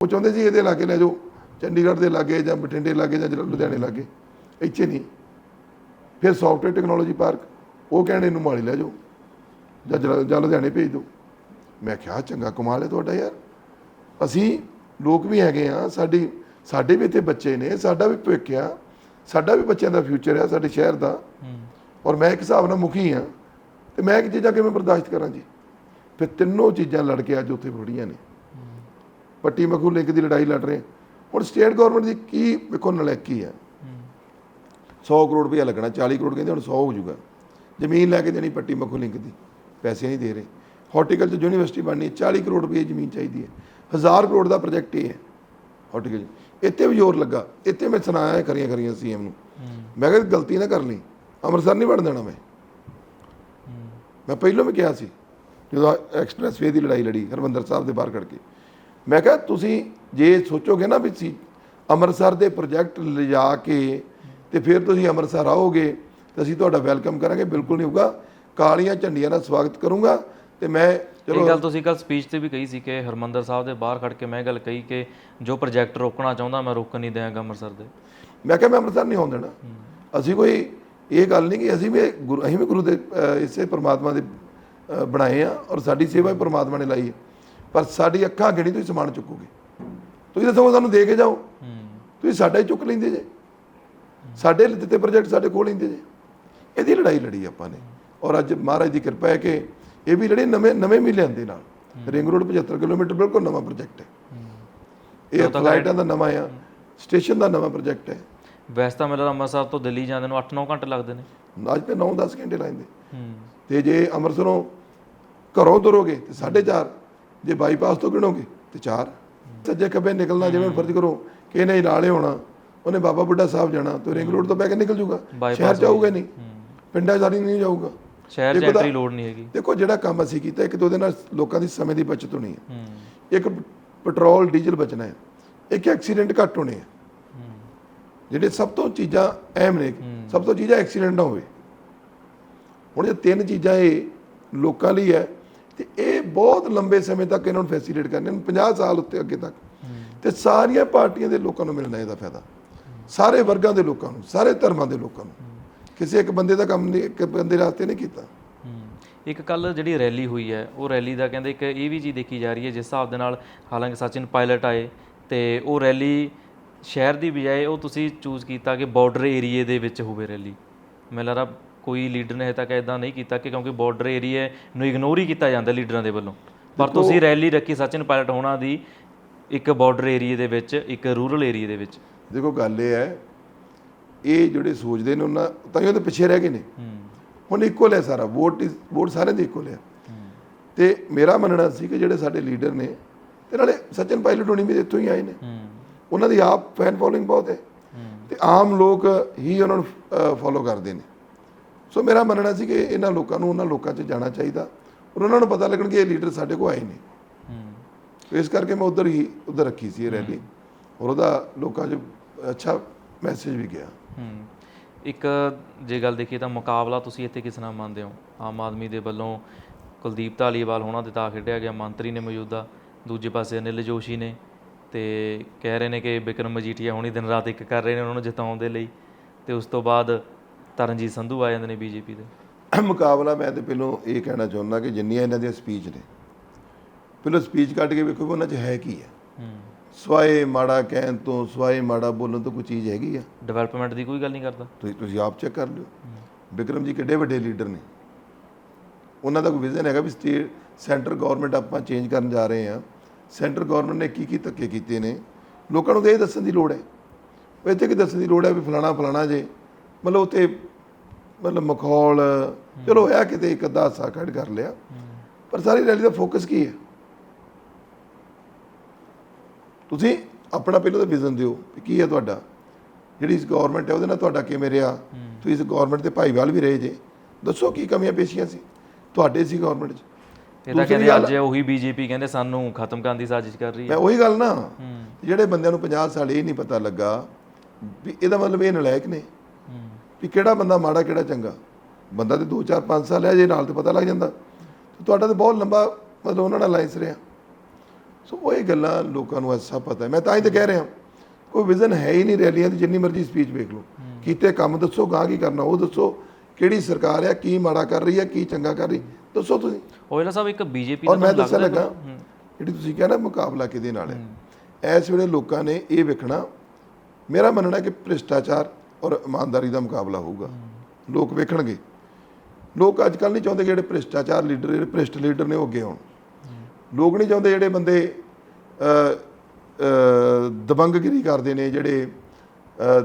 ਉਹ ਚਾਹੁੰਦੇ ਸੀ ਇਹਦੇ ਲਾਗੇ ਲੈ ਜਾਓ ਚੰਡੀਗੜ੍ਹ ਦੇ ਲਾਗੇ ਜਾਂ ਬਠਿੰਡੇ ਲਾਗੇ ਜਾਂ ਲੁਧਿਆਣੇ ਲਾਗੇ। ਇੱਥੇ ਨਹੀਂ। ਫਿਰ ਸੌਫਟਵੇਅਰ ਟੈਕਨੋਲੋਜੀ ਪਾਰਕ ਉਹ ਕਹਿੰਦੇ ਇਹਨੂੰ ਮਾਲੀ ਲੈ ਜਾਓ ਜਾਂ ਜਾਂ ਲੁਧਿਆਣੇ ਭੇਜ ਦਿਓ। ਮੈਂ ਕਿਹਾ ਚੰਗਾ ਕਮਾਲ ਹੈ ਤੁਹਾਡਾ ਯਾਰ। ਅਸੀਂ ਲੋਕ ਵੀ ਹੈਗੇ ਆ ਸਾਡੀ ਸਾਡੇ ਵੀ ਇੱਥੇ ਬੱਚੇ ਨੇ ਸਾਡਾ ਵੀ ਭਵਿੱਖ ਆ ਸਾਡਾ ਵੀ ਬੱਚਿਆਂ ਦਾ ਫਿਊਚਰ ਆ ਸਾਡੇ ਸ਼ਹਿਰ ਦਾ। ਔਰ ਮੈਂ ਇੱਕ ਹਿਸਾਬ ਨਾਲ ਮੁਖੀ ਆ ਤੇ ਮੈਂ ਇਹ ਚੀਜ਼ਾਂ ਕਿਵੇਂ ਬਰਦਾਸ਼ਤ ਕਰਾਂ ਜੀ? ਫਿਰ ਤਿੰਨੋਂ ਚੀਜ਼ਾਂ ਲੜ ਕੇ ਅੱਜ ਉੱਥੇ ਫੜੀਆਂ ਨੇ। ਪੱਟੀ ਮਖੂ ਲਿੰਕ ਦੀ ਲੜਾਈ ਲੜ ਰਹੇ। ਹੁਣ ਸਟੇਟ ਗਵਰਨਮੈਂਟ ਦੀ ਕੀ ਵੇਖੋ ਨਲੈਕੀ ਆ। 100 ਕਰੋੜ ਰੁਪਇਆ ਲੱਗਣਾ 40 ਕਰੋੜ ਕਹਿੰਦੇ ਹੁਣ 100 ਹੋ ਜਾਊਗਾ। ਜ਼ਮੀਨ ਲੈ ਕੇ ਦੇਣੀ ਪੱਟੀ ਮਖੂ ਲਿੰਕ ਦੀ ਪੈਸੇ ਨਹੀਂ ਦੇ ਰਹੇ। ਹਾਰਟੀਕਲਚਰ ਯੂਨੀਵਰਸਿਟੀ ਬਣਨੀ ਹੈ 40 ਕਰੋੜ ਰੁਪਏ ਜ਼ਮੀਨ ਚਾਹੀਦੀ ਹੈ। 1000 ਕਰੋੜ ਦਾ ਪ੍ਰੋਜੈਕਟ ਇਹ ਹੈ। ਹਾਰਟੀਕਲਚਰ ਇੱਥੇ ਵੀ ਜ਼ੋਰ ਲੱਗਾ। ਇੱਥੇ ਮੈਂ ਸੁਣਾਇਆ ਕਰੀਆਂ ਕਰੀਆਂ ਸੀਐਮ ਨੂੰ। ਮੈਂ ਕਿਹਾ, ਗਲਤੀ ਨਾ ਕਰ ਲਈ। ਅੰਮ੍ਰਿਤਸਰ ਨਹੀਂ ਵੜ ਦੇਣਾ ਮੈਂ। ਮੈਂ ਪਹਿਲਾਂ ਵੀ ਕਿਹਾ ਸੀ, ਜਦੋਂ ਐਕਸਪ੍ਰੈਸ ਵੇ ਦੀ ਲੜਾਈ ਲੜੀ, ਹਰਮੰਦਰ ਸਾਹਿਬ ਦੇ ਬਾਹਰ ਖੜ ਕੇ। ਮੈਂ ਕਿਹਾ, ਤੁਸੀਂ ਜੇ ਸੋਚੋਗੇ ਨਾ ਵੀ ਸੀ ਅੰਮ੍ਰਿਤਸਰ ਦੇ ਪ੍ਰੋਜੈਕਟ ਲਿਜਾ ਕੇ ਤੇ ਫਿਰ ਤੁਸੀਂ ਅੰਮ੍ਰਿਤਸਰ ਆਓਗੇ, ਤੇ ਅਸੀਂ ਤੁਹਾਡਾ ਵੈਲਕਮ ਕਰਾਂਗੇ, ਬਿਲਕੁਲ ਨਹੀਂ ਹੋਊਗਾ। ਕਾਲੀਆਂ ਝੰਡੀਆਂ ਨਾਲ ਸਵਾਗਤ ਕਰੂੰਗਾ ਤੇ ਮੈਂ ਇਹ ਗੱਲ ਤੁਸੀਂ ਕੱਲ ਸਪੀਚ ਤੇ ਵੀ ਕਹੀ ਸੀ ਕਿ ਹਰਮੰਦਰ ਸਾਹਿਬ ਦੇ ਬਾਹਰ ਖੜ ਕੇ ਮੈਂ ਇਹ ਗੱਲ ਕਹੀ ਕਿ ਜੋ ਪ੍ਰੋਜੈਕਟ ਰੋਕਣਾ ਚਾਹੁੰਦਾ ਮੈਂ ਰੋਕਣ ਨਹੀਂ ਦਿਆਂਗਾ ਅੰਮ੍ਰਿਤਸਰ ਦੇ। ਮੈਂ ਕਿਹਾ ਮੈਂ ਅੰਮ੍ਰਿਤਸਰ ਨਹੀਂ ਆਉਣ ਦੇਣਾ। ਅਸੀਂ ਕੋਈ ਇਹ ਗੱਲ ਨਹੀਂ ਕਿ ਅਸੀਂ ਵੀ ਗੁਰੂ ਅਸੀਂ ਵੀ ਗੁਰੂ ਦੇ ਇਸੇ ਪ੍ਰਮਾਤਮਾ ਦੇ ਬਣਾਏ ਆ ਔਰ ਸਾਡੀ ਸੇਵਾ ਵੀ ਪ੍ਰਮਾਤਮਾ ਨੇ ਲਾਈ ਹੈ ਪਰ ਸਾਡੀ ਅੱਖਾਂ ਨਹੀਂ ਤੁਸੀਂ ਸਮਾਨ ਚੁੱਕੋਗੇ? ਤੁਸੀਂ ਤਾਂ ਸਗੋਂ ਸਾਨੂੰ ਦੇ ਕੇ ਜਾਓ। ਤੁਸੀਂ ਸਾਡਾ ਹੀ ਚੁੱਕ ਲੈਂਦੇ ਜੇ। ਸਾਡੇ ਦਿੱਤੇ ਪ੍ਰੋਜੈਕਟ ਸਾਡੇ ਕੋਲ ਲੈਂਦੇ ਜੇ। ਇਹਦੀ ਲੜਾਈ ਲੜੀ ਆਪਾਂ ਨੇ। ਔਰ ਅੱਜ ਮਹਾਰਾਜ ਦੀ ਕਿਰਪਾ ਹੈ ਕਿ ਇਹ ਵੀ ਲੜੀ ਨਵੇਂ ਨਵੇਂ ਮਿਲਿਆਂ ਦੇ ਨਾਲ। ਰਿੰਗ ਰੋਡ 75 ਕਿਲੋਮੀਟਰ ਬਿਲਕੁਲ ਨਵਾਂ ਪ੍ਰੋਜੈਕਟ ਹੈ। ਇਹ ਫਲਾਈਟਾਂ ਦਾ ਨਵਾਂ ਆ ਸਟੇਸ਼ਨ ਦਾ ਨਵਾਂ ਪ੍ਰੋਜੈਕਟ ਹੈ। ਵੈਸੇ ਤਾਂ ਮੇਰਾ ਅੰਮ੍ਰਿਤਸਰ ਤੋਂ ਦਿੱਲੀ ਜਾਂਦੇ ਨੂੰ 8-9 ਘੰਟੇ ਲੱਗਦੇ ਨੇ। ਅੱਜ ਤੇ 9-10 ਘੰਟੇ ਲਾਉਂਦੇ ਹੂੰ। ਤੇ ਜੇ ਅੰਮ੍ਰਿਤਸਰੋਂ ਘਰੋਂ ਤੁਰੋਗੇ ਤੇ 4.5 ਜੇ ਬਾਈਪਾਸ ਤੋਂ ਗਿਣੋਗੇ ਤੇ 4 ਸੱਜੇ ਖੱਬੇ ਨਿਕਲਣਾ ਜਿਵੇਂ ਫਰਜ਼ ਕਰੋ ਕਿ ਇਹਨੇ ਨਾਲੇ ਹੋਣਾ ਉਹਨੇ ਬਾਬਾ ਬੁੱਢਾ ਸਾਹਿਬ ਜਾਣਾ ਤੇ ਰਿੰਗ ਰੋਡ ਤੋਂ ਬੈ ਕੇ ਨਿਕਲ Bypass ਸ਼ਹਿਰ ਜਾਊਗਾ ਨਹੀਂ। ਪਿੰਡਾਂ ਜਾਰੀ ਨਹੀਂ ਜਾਊਗਾ। ਸ਼ਹਿਰ 'ਚ ਤਾਂ- ਐਂਟਰੀ ਲੋਡ ਨਹੀਂ ਹੈਗੀ। ਦੇਖੋ ਜਿਹੜਾ ਕੰਮ ਅਸੀਂ ਕੀਤਾ ਇੱਕ ਦੋ ਦੇ ਨਾਲ ਲੋਕਾਂ ਦੀ ਸਮੇਂ ਦੀ ਬਚਤ ਹੋਣੀ ਹੈ। ਹੂੰ। ਇੱਕ ਪੈਟਰੋਲ ਡੀਜ਼ਲ ਬਚਣਾ ਹੈ। ਇੱਕ ਐਕਸੀਡੈਂਟ ਘੱਟ ਹੋਣੇ ਆ ਜਿਹੜੇ ਸਭ ਤੋਂ ਚੀਜ਼ਾਂ ਅਹਿਮ ਨੇ ਸਭ ਤੋਂ ਚੀਜ਼ਾਂ ਐਕਸੀਡੈਂਟ ਨਾ ਹੋਵੇ। ਹੁਣ ਇਹ ਤਿੰਨ ਚੀਜ਼ਾਂ ਇਹ ਲੋਕਾਂ ਲਈ ਹੈ ਤੇ ਇਹ ਬਹੁਤ ਲੰਬੇ ਸਮੇਂ ਤੱਕ ਇਹਨਾਂ ਨੂੰ ਫੈਸਿਲਿਟੇਟ ਕਰਨੇ ਨੇ 50 ਸਾਲ ਉੱਤੇ ਅੱਗੇ ਤੱਕ। ਤੇ ਸਾਰੀਆਂ ਪਾਰਟੀਆਂ ਦੇ ਲੋਕਾਂ ਨੂੰ ਮਿਲਣਾ ਇਹਦਾ ਫਾਇਦਾ। ਸਾਰੇ ਵਰਗਾਂ ਦੇ ਲੋਕਾਂ ਨੂੰ ਸਾਰੇ ਧਰਮਾਂ ਦੇ ਲੋਕਾਂ ਨੂੰ। ਕਿਸੇ ਇੱਕ ਬੰਦੇ ਦਾ ਕੰਮ ਨਹੀਂ ਇੱਕ ਬੰਦੇ ਵਾਸਤੇ ਨਹੀਂ ਕੀਤਾ। ਇੱਕ ਕੱਲ ਜਿਹੜੀ ਰੈਲੀ ਹੋਈ ਹੈ ਉਹ ਰੈਲੀ ਦਾ ਕਹਿੰਦੇ ਇੱਕ ਇਹ ਵੀ ਚੀਜ਼ ਦੇਖੀ ਜਾ ਰਹੀ ਹੈ ਜਿਸ ਹਿਸਾਬ ਦੇ ਨਾਲ ਹਾਲਾਂਕਿ ਸਚਿਨ ਪਾਇਲਟ ਆਏ ਤੇ ਉਹ ਰੈਲੀ ਸ਼ਹਿਰ ਦੀ ਬਜਾਏ ਉਹ ਤੁਸੀਂ ਚੂਜ਼ ਕੀਤਾ ਕਿ ਬਾਰਡਰ ਏਰੀਏ ਦੇ ਵਿੱਚ ਹੋਵੇ ਰੈਲੀ। ਮੈਨੂੰ ਲੱਗਦਾ ਕੋਈ ਲੀਡਰ ਨੇ ਹਜੇ ਤੱਕ ਇਦਾਂ ਨਹੀਂ ਕੀਤਾ ਕਿ ਕਿਉਂਕਿ ਬਾਰਡਰ ਏਰੀਏ ਨੂੰ ਇਗਨੋਰ ਹੀ ਕੀਤਾ ਜਾਂਦਾ ਲੀਡਰਾਂ ਦੇ ਵੱਲੋਂ। ਪਰ ਤੁਸੀਂ ਰੈਲੀ ਰੱਖੀ ਸਚਿਨ ਪਾਇਲਟ ਹੋਣਾ ਦੀ ਇੱਕ ਬਾਰਡਰ ਏਰੀਏ ਦੇ ਵਿੱਚ ਇੱਕ ਰੂਰਲ ਏਰੀਏ ਦੇ ਵਿੱਚ। ਦੇਖੋ ਗੱਲ ਇਹ ਹੈ ਇਹ ਜਿਹੜੇ ਸੋਚਦੇ ਨੇ ਉਹਨਾਂ ਤਾਂ ਹੀ ਉਹਦੇ ਪਿੱਛੇ ਰਹਿ ਗਏ ਨੇ। ਹੁਣ ਇਕੁਅਲ ਹੈ ਸਾਰਾ ਵੋਟ ਵੋਟ ਸਾਰਿਆਂ ਦੀ ਇਕੁਅਲ ਹੈ। ਤੇ ਮੇਰਾ ਮੰਨਣਾ ਸੀ ਕਿ ਜਿਹੜੇ ਸਾਡੇ ਲੀਡਰ ਨੇ ਤੇ ਨਾਲੇ ਸਚਿਨ ਪਾਇਲਟ ਹੋਣੀ ਵੀ ਇੱਥੋਂ ਹੀ ਆਏ ਨੇ। ਉਹਨਾਂ ਦੀ ਆਪ ਫੈਨ ਫੋਲੋਇੰਗ ਬਹੁਤ ਹੈ। ਤੇ ਆਮ ਲੋਕ ਹੀ ਉਹਨਾਂ ਨੂੰ ਫੋਲੋ ਕਰਦੇ ਨੇ। ਸੋ ਮੇਰਾ ਮੰਨਣਾ ਸੀ ਕਿ ਇਹਨਾਂ ਲੋਕਾਂ ਨੂੰ ਉਹਨਾਂ ਲੋਕਾਂ 'ਚ ਜਾਣਾ ਚਾਹੀਦਾ ਔਰ ਉਹਨਾਂ ਨੂੰ ਪਤਾ ਲੱਗਣ ਕਿ ਇਹ ਲੀਡਰ ਸਾਡੇ ਕੋਲ ਆਏ ਨੇ। ਹੂੰ। ਇਸ ਕਰਕੇ ਮੈਂ ਉਧਰ ਹੀ ਉਧਰ ਰੱਖੀ ਸੀ ਇਹ ਰੈਲੀ। ਔਰ ਉਹਦਾ ਲੋਕਾਂ 'ਚ ਅੱਛਾ ਮੈਸੇਜ ਵੀ ਗਿਆ। ਹੂੰ। ਇੱਕ ਜੇ ਗੱਲ ਦੇਖੀਏ ਤਾਂ ਮੁਕਾਬਲਾ ਤੁਸੀਂ ਇੱਥੇ ਕਿਸ ਨਾਲ ਮੰਨਦੇ ਹੋ? ਆਮ ਆਦਮੀ ਦੇ ਵੱਲੋਂ ਕੁਲਦੀਪ ਧਾਲੀਵਾਲ ਹੋਣਾ ਦੇ ਤਾਂ ਖੇਡਿਆ ਗਿਆ ਮੰਤਰੀ ਨੇ ਮੌਜੂਦਾ ਦੂਜੇ ਪਾਸੇ ਅਨਿਲ ਜੋਸ਼ੀ ਨੇ ਤੇ ਕਹਿ ਰਹੇ ਨੇ ਕਿ ਬਿਕਰਮ ਮਜੀਠੀਆ ਹੁਣੀ ਦਿਨ ਰਾਤ ਇੱਕ ਕਰ ਰਹੇ ਨੇ ਉਹਨਾਂ ਨੂੰ ਜਿਤਾਉਣ ਦੇ ਲਈ ਤੇ ਉਸ ਤੋਂ ਬਾਅਦ ਤਰਨਜੀਤ ਸੰਧੂ ਆ ਜਾਂਦੇ ਨੇ ਬੀਜੇਪੀ ਦੇ। ਮੁਕਾਬਲਾ ਮੈਂ ਤੇ ਪਹਿਲਾਂ ਇਹ ਕਹਿਣਾ ਚਾਹੁੰਦਾ ਕਿ ਜਿੰਨੀਆਂ ਇਹਨਾਂ ਦੀਆਂ ਸਪੀਚ ਨੇ ਪਹਿਲਾਂ ਸਪੀਚ ਕੱਢ ਕੇ ਵੇਖੋ ਕਿ ਉਹਨਾਂ 'ਚ ਹੈ ਕੀ ਹੈ। ਹੂੰ। ਸਵਾਏ ਮਾੜਾ ਕਹਿਣ ਤੋਂ ਸਵਾਏ ਮਾੜਾ ਬੋਲਣ ਤੋਂ ਕੋਈ ਚੀਜ਼ ਹੈਗੀ ਆ? ਡਿਵੈਲਪਮੈਂਟ ਦੀ ਕੋਈ ਗੱਲ ਨਹੀਂ ਕਰਦਾ। ਤੁਸੀਂ ਤੁਸੀਂ ਆਪ ਚੈੱਕ ਕਰ ਲਿਓ। ਵਿਕਰਮ ਜੀ ਕਿੱਡੇ ਵੱਡੇ ਲੀਡਰ ਨੇ। ਉਹਨਾਂ ਦਾ ਕੋਈ ਵਿਜ਼ਨ ਹੈਗਾ ਵੀ ਸਟੇਟ ਸੈਂਟਰ ਗਵਰਨਮੈਂਟ ਆਪਾਂ ਚੇਂਜ ਕਰਨ ਜਾ ਰਹੇ ਹਾਂ। ਸੈਂਟਰ ਗਵਰਨਮੈਂਟ ਨੇ ਕੀ ਕੀ ਧੱਕੇ ਕੀਤੇ ਨੇ। ਲੋਕਾਂ ਨੂੰ ਤਾਂ ਇਹ ਦੱਸਣ ਦੀ ਲੋੜ ਹੈ। ਉਹ ਇੱਥੇ ਕੀ ਦੱਸਣ ਦੀ ਲੋੜ ਹੈ ਵੀ ਫਲਾਣਾ ਫਲਾਣਾ ਜੇ। ਮਤਲਬ ਉਤੇ ਮਤਲਬ ਮਖੌਲ ਚਲੋ ਹੋਇਆ ਕਿਤੇ ਇੱਕ ਅੱਧਾ ਹਾਸਾ ਕੱਢ ਕਰ ਲਿਆ। ਪਰ ਸਾਰੀ ਰੈਲੀ ਦਾ ਫੋਕਸ ਕੀ ਹੈ? ਤੁਸੀਂ ਆਪਣਾ ਪਹਿਲਾਂ ਤਾਂ ਵਿਜ਼ਨ ਦਿਓ ਕੀ ਹੈ ਤੁਹਾਡਾ। ਜਿਹੜੀ ਇਸ ਗਵਰਨਮੈਂਟ ਹੈ ਉਹਦੇ ਨਾਲ ਤੁਹਾਡਾ ਕਿਵੇਂ ਰਿਹਾ। ਤੁਸੀਂ ਇਸ ਗਵਰਨਮੈਂਟ ਦੇ ਭਾਈਵਾਲ ਵੀ ਰਹੇ ਜੇ। ਦੱਸੋ ਕੀ ਕਮੀਆਂ ਪੇਸ਼ੀਆਂ ਸੀ ਤੁਹਾਡੇ ਸੀ ਗਵਰਨਮੈਂਟ 'ਚ। ਇਹ ਤਾਂ ਕਹਿੰਦੇ ਅੱਜ ਉਹੀ ਬੀਜੇਪੀ ਕਹਿੰਦੇ ਸਾਨੂੰ ਖਤਮ ਕਰਨ ਦੀ ਸਾਜ਼ਿਸ਼ ਕਰ ਰਹੀ ਹੈ। ਮੈਂ ਉਹੀ ਗੱਲ ਨਾ। ਜਿਹੜੇ ਬੰਦਿਆਂ ਨੂੰ 50 ਸਾਲ ਇਹ ਨਹੀਂ ਪਤਾ ਲੱਗਾ ਵੀ ਇਹਦਾ ਮਤਲਬ ਇਹ ਨਲਾਇਕ ਨੇ। ਵੀ ਕਿਹੜਾ ਬੰਦਾ ਮਾੜਾ ਕਿਹੜਾ ਚੰਗਾ। ਬੰਦਾ ਤੇ 2 4 5 ਸਾਲ ਹੈ ਜੇ ਨਾਲ ਤੇ ਪਤਾ ਲੱਗ ਜਾਂਦਾ। ਤੇ ਤੁਹਾਡਾ ਤੇ ਬਹੁਤ ਲੰਬਾ ਮਤਲਬ ਉਹਨਾਂ ਨਾਲ ਲਾਈਨਸ ਰਿਹਾ। ਸੋ ਉਹ ਇਹ ਗੱਲਾਂ ਲੋਕਾਂ ਨੂੰ ਐਸਾ ਪਤਾ ਹੈ। ਮੈਂ ਤਾਂ ਹੀ ਤਾਂ ਕਹਿ ਰਿਹਾ ਕੋਈ ਵਿਜ਼ਨ ਹੈ ਹੀ ਨਹੀਂ ਰੈਲੀਆਂ ਦੀ ਜਿੰਨੀ ਮਰਜ਼ੀ ਸਪੀਚ ਵੇਖ ਲਓ। ਕੀਤੇ ਕੰਮ ਦੱਸੋ ਗਾਂ ਕੀ ਕਰਨਾ ਉਹ ਦੱਸੋ ਕਿਹੜੀ ਸਰਕਾਰ ਆ ਕੀ ਮਾੜਾ ਕਰ ਰਹੀ ਹੈ ਕੀ ਚੰਗਾ ਕਰ ਰਹੀ। ਦੱਸੋ ਤੁਸੀਂ। ਓਇਲਾ ਸਾਹਿਬ ਇੱਕ ਬੀਜੇਪੀ ਔਰ ਦਾ ਮੈਂ ਤੁਹਾਨੂੰ ਦੱਸਣ ਲੱਗਾ ਜਿਹੜੀ ਤੁਸੀਂ ਕਹਿੰਦਾ ਮੁਕਾਬਲਾ ਕਿਹਦੇ ਨਾਲ ਹੈ। ਇਸ ਵੇਲੇ ਲੋਕਾਂ ਨੇ ਇਹ ਵੇਖਣਾ ਮੇਰਾ ਮੰਨਣਾ ਕਿ ਭ੍ਰਿਸ਼ਟਾਚਾਰ ਔਰ ਇਮਾਨਦਾਰੀ ਦਾ ਮੁਕਾਬਲਾ ਹੋਊਗਾ। ਲੋਕ ਵੇਖਣਗੇ। ਲੋਕ ਅੱਜ ਕੱਲ ਨਹੀਂ ਚਾਹੁੰਦੇ ਕਿ ਜਿਹੜੇ ਭ੍ਰਿਸ਼ਟਾਚਾਰ ਲੀਡਰ ਜਿਹੜੇ ਭ੍ਰਿਸ਼ਟ ਲੀਡਰ ਨੇ ਉਹ ਅੱਗੇ ਆਉਣ। ਲੋਕ ਨਹੀਂ ਚਾਹੁੰਦੇ ਜਿਹੜੇ ਬੰਦੇ ਅ, ਅ, ਦਬੰਗਗਿਰੀ ਕਰਦੇ ਨੇ ਜਿਹੜੇ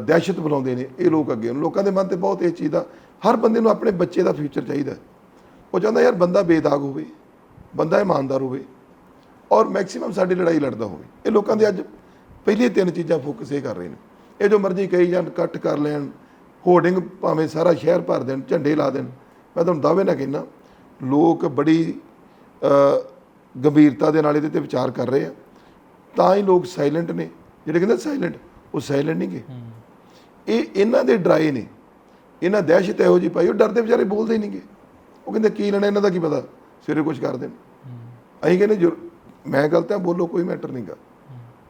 ਦਹਿਸ਼ਤ ਬੁਲਾਉਂਦੇ ਨੇ ਇਹ ਲੋਕ ਅੱਗੇ ਆਉਣ ਲੋਕਾਂ ਦੇ ਮਨ ਤੇ ਬਹੁਤ ਇਹ ਚੀਜ਼ ਦਾ ਹਰ ਬੰਦੇ ਨੂੰ ਆਪਣੇ ਬੱਚੇ ਦਾ ਫਿਊਚਰ ਚਾਹੀਦਾ ਉਹ ਚਾਹੁੰਦਾ ਯਾਰ ਬੰਦਾ ਬੇਦਾਗ ਹੋਵੇ ਬੰਦਾ ਇਮਾਨਦਾਰ ਹੋਵੇ ਔਰ ਮੈਕਸਿਮਮ ਸਾਡੀ ਲੜਾਈ ਲੜਦਾ ਹੋਵੇ। ਇਹ ਲੋਕਾਂ ਦੇ ਅੱਜ ਪਹਿਲੀ ਤਿੰਨ ਚੀਜ਼ਾਂ ਫੋਕਸ ਇਹ ਕਰ ਰਹੇ ਨੇ। ਇਹ ਜੋ ਮਰਜ਼ੀ ਕਹੀ ਜਾਣ ਇਕੱਠ ਕਰ ਲੈਣ ਹੋਰਡਿੰਗ ਭਾਵੇਂ ਸਾਰਾ ਸ਼ਹਿਰ ਭਰ ਦੇਣ ਝੰਡੇ ਲਾ ਦੇਣ। ਮੈਂ ਤੁਹਾਨੂੰ ਦਾਅਵੇ ਨਾਲ ਕਹਿੰਦਾ ਲੋਕ ਬੜੀ ਗੰਭੀਰਤਾ ਦੇ ਨਾਲ ਇਹਦੇ ਤੇ ਵਿਚਾਰ ਕਰ ਰਹੇ ਆ। ਤਾਂ ਹੀ ਲੋਕ ਸਾਇਲੈਂਟ ਨੇ। ਜਿਹੜੇ ਕਹਿੰਦੇ ਸਾਇਲੈਂਟ ਉਹ ਸਾਇਲੈਂਟ ਨਹੀਂ ਗੇ। ਇਹ ਇਹਨਾਂ ਦੇ ਡਰਾਏ ਨੇ। ਇਹਨਾਂ ਦਹਿਸ਼ਤ ਇਹੋ ਜੀ ਪਾਈ ਉਹ ਡਰਦੇ ਵਿਚਾਰੇ ਬੋਲਦੇ ਹੀ ਨਹੀਂਗੇ ਉਹ ਕਹਿੰਦੇ ਕੀ ਲੈਣਾ ਇਹਨਾਂ ਦਾ ਕੀ ਪਤਾ? ਸਵੇਰੇ ਕੁਝ ਕਰ ਦੇਣ। ਅਸੀਂ ਕਹਿੰਦੇ ਜੋ ਮੈਂ ਗਲਤ ਹਾਂ ਬੋਲੋ ਕੋਈ ਮੈਟਰ ਨਹੀਂਗਾ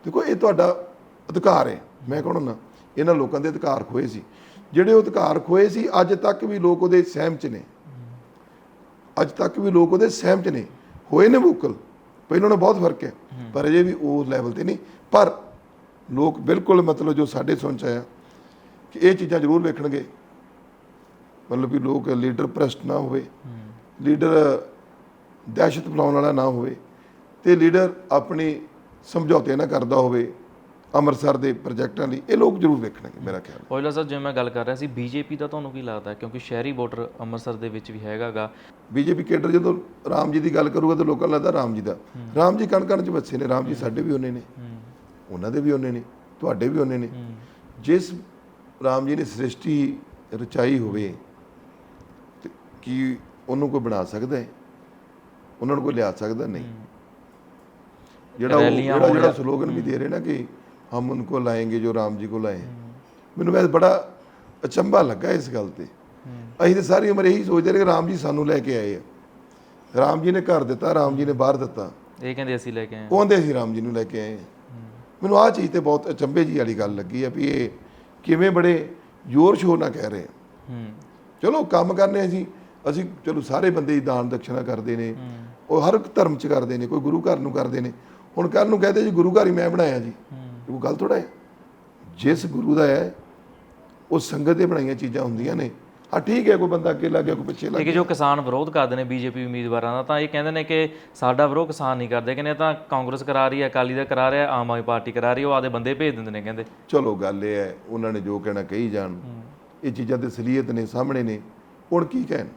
ਦੇਖੋ ਇਹ ਤੁਹਾਡਾ ਅਧਿਕਾਰ ਹੈ। ਮੈਂ ਕਹਣਾ ਨਾ ਇਹਨਾਂ ਲੋਕਾਂ ਦੇ ਅਧਿਕਾਰ ਖੋਏ ਸੀ। ਜਿਹੜੇ ਉਹ ਅਧਿਕਾਰ ਖੋਏ ਸੀ ਅੱਜ ਤੱਕ ਵੀ ਲੋਕ ਉਹਦੇ ਸਹਿਮ ਚ ਨੇ ਅੱਜ ਤੱਕ ਵੀ ਲੋਕ ਉਹਦੇ ਸਹਿਮ ਚ ਨੇ। ਹੋਏ ਨੇ ਵੋਕਲ ਪਹਿਲਾਂ ਨਾਲੋਂ ਬਹੁਤ ਫ਼ਰਕ ਹੈ। ਪਰ ਅਜੇ ਵੀ ਉਸ ਲੈਵਲ ਤੇ ਨਹੀਂ। ਪਰ ਲੋਕ ਬਿਲਕੁਲ ਮਤਲਬ ਜੋ ਸਾਡੇ ਸੋਚ ਆਇਆ ਕਿ ਇਹ ਚੀਜ਼ਾਂ ਜ਼ਰੂਰ ਵੇਖਣਗੇ। ਮਤਲਬ ਵੀ ਲੋਕ ਲੀਡਰ ਪ੍ਰਸਟ ਨਾ ਹੋਵੇ। ਲੀਡਰ ਦਹਿਸ਼ਤ ਫੈਲਾਉਣ ਵਾਲਾ ਨਾ ਹੋਵੇ। ਤੇ ਲੀਡਰ ਆਪਣੀ ਸਮਝੌਤੇ ਨਾ ਕਰਦਾ ਹੋਵੇ। ਅੰਮ੍ਰਿਤਸਰ ਦੇ ਪ੍ਰੋਜੈਕਟਾਂ ਲਈ ਇਹ ਲੋਕ ਜ਼ਰੂਰ ਵੇਖਣਗੇ ਮੇਰਾ ਖਿਆਲ ਹੈ। ਔਜਲਾ ਸਾਹਿਬ ਜਿਵੇਂ ਮੈਂ ਗੱਲ ਕਰ ਰਿਹਾ ਸੀ ਬੀਜੇਪੀ ਦਾ ਤੁਹਾਨੂੰ ਕੀ ਲੱਗਦਾ? ਕਿਉਂਕਿ ਸ਼ਹਿਰੀ ਵੋਟਰ ਅੰਮ੍ਰਿਤਸਰ ਦੇ ਵਿੱਚ ਵੀ ਹੈਗਾਗਾ। ਬੀਜੇਪੀ ਕੇਡਰ ਜਦੋਂ ਰਾਮ ਜੀ ਦੀ ਗੱਲ ਕਰੂਗਾ ਤਾਂ ਲੋਕਾਂ ਨੂੰ ਲੱਗਦਾ ਰਾਮ ਜੀ ਦਾ। ਰਾਮ ਜੀ ਕਣ ਕਣ ਚ ਬੱਸੇ ਨੇ ਰਾਮ ਜੀ ਸਾਡੇ ਵੀ ਉਹਨੇ ਨੇ। ਉਹਨਾਂ ਦੇ ਵੀ ਉਹਨੇ ਨੇ ਤੁਹਾਡੇ ਵੀ ਉਹਨੇ ਨੇ। ਜਿਸ ਰਾਮ ਜੀ ਨੇ ਸ੍ਰਿਸ਼ਟੀ ਰਚਾਈ ਹੋਵੇ ਕੀ ਉਹਨੂੰ ਕੋਈ ਬਣਾ ਸਕਦਾ ਹੈ? ਉਹਨਾਂ ਨੂੰ ਕੋਈ ਲਿਆ ਸਕਦਾ ਨਹੀਂ। ਜਿਹੜਾ ਜਿਹੜਾ ਜਿਹੜਾ ਸਲੋਗਨ ਵੀ ਦੇ ਰਹੇ ਨਾ ਕਿ हम उनको लाएंगे जो राम जी को ਲਾਏ। ਮੈਨੂੰ ਵੈਸੇ ਬੜਾ ਅਚੰਭਾ ਲੱਗਾ ਇਸ ਗੱਲ ਤੇ। ਅਸੀਂ ਤੇ ਸਾਰੀ ਉਮਰ ਇਹੀ ਸੋਚਦੇ ਰਹੇ ਕਿ ਰਾਮ ਜੀ ਸਾਨੂੰ ਲੈ ਕੇ ਆਏ ਆ। ਰਾਮ ਜੀ ਨੇ ਘਰ ਦਿੱਤਾ ਰਾਮ ਜੀ ਨੇ ਬਾਹਰ ਦਿੱਤਾ। ਇਹ ਕਹਿੰਦੇ ਅਸੀਂ ਲੈ ਕੇ ਆਏ ਉਹ ਕਹਿੰਦੇ ਅਸੀਂ ਰਾਮ ਜੀ ਨੂੰ ਲੈ ਕੇ ਆਏ ਮੈਨੂੰ ਆ ਚੀਜ਼ ਤੇ ਬਹੁਤ ਅਚੰਭੇ ਜੀ ਵਾਲੀ ਗੱਲ ਲੱਗੀ ਆ ਵੀ ਇਹ ਕਿਵੇਂ ਬੜੇ ਜ਼ੋਰ ਸ਼ੋਰ ਨਾਲ ਕਹਿ ਰਹੇ ਆ। ਚਲੋ ਕੰਮ ਕਰਨੇ ਅਸੀਂ। ਅਸੀਂ ਚਲੋ ਸਾਰੇ ਬੰਦੇ ਹੀ ਦਾਨ ਦਕਸ਼ਨਾ ਕਰਦੇ ਨੇ। ਉਹ ਹਰ ਇੱਕ ਧਰਮ ਚ ਕਰਦੇ ਨੇ ਕੋਈ ਗੁਰੂ ਘਰ ਨੂੰ ਕਰਦੇ ਨੇ। ਹੁਣ ਕੱਲ ਨੂੰ ਕਹਦੇ ਜੀ ਗੁਰੂ ਘਰ ਹੀ ਮੈਂ ਬਣਾਇਆ ਜੀ। ਉਹ ਗੱਲ ਥੋੜਾ ਹੈ। ਜਿਸ ਗੁਰੂ ਦਾ ਹੈ ਉਹ ਸੰਗਤ ਦੇ ਬਣਾਈਆਂ ਚੀਜ਼ਾਂ ਹੁੰਦੀਆਂ ਨੇ। ਹਾਂ ਠੀਕ ਹੈ ਕੋਈ ਬੰਦਾ ਅੱਗੇ ਲੱਗ ਗਿਆ ਕੋਈ ਪਿੱਛੇ ਲੱਗ ਕਿ ਜੋ ਕਿਸਾਨ ਵਿਰੋਧ ਕਰਦੇ ਨੇ ਬੀਜੇਪੀ ਉਮੀਦਵਾਰਾਂ ਦਾ ਤਾਂ ਇਹ ਕਹਿੰਦੇ ਨੇ ਕਿ ਸਾਡਾ ਵਿਰੋਧ ਕਿਸਾਨ ਨਹੀਂ ਕਰਦੇ। ਕਹਿੰਦੇ ਤਾਂ ਕਾਂਗਰਸ ਕਰਾ ਰਹੀ ਹੈ ਅਕਾਲੀ ਦਾ ਕਰਾ ਰਿਹਾ ਆਮ ਆਦਮੀ ਪਾਰਟੀ ਕਰਾ ਰਹੀ ਉਹ ਆਦੇ ਬੰਦੇ ਭੇਜ ਦਿੰਦੇ ਨੇ ਕਹਿੰਦੇ। ਚਲੋ ਗੱਲ ਇਹ ਹੈ ਉਹਨਾਂ ਨੇ ਜੋ ਕਹਿਣਾ ਕਹੀ ਜਾਣ। ਇਹ ਚੀਜ਼ਾਂ ਤੇ ਸਲੀਅਤ ਨੇ ਸਾਹਮਣੇ ਨੇ। ਹੁਣ ਕੀ ਕਹਿਣ?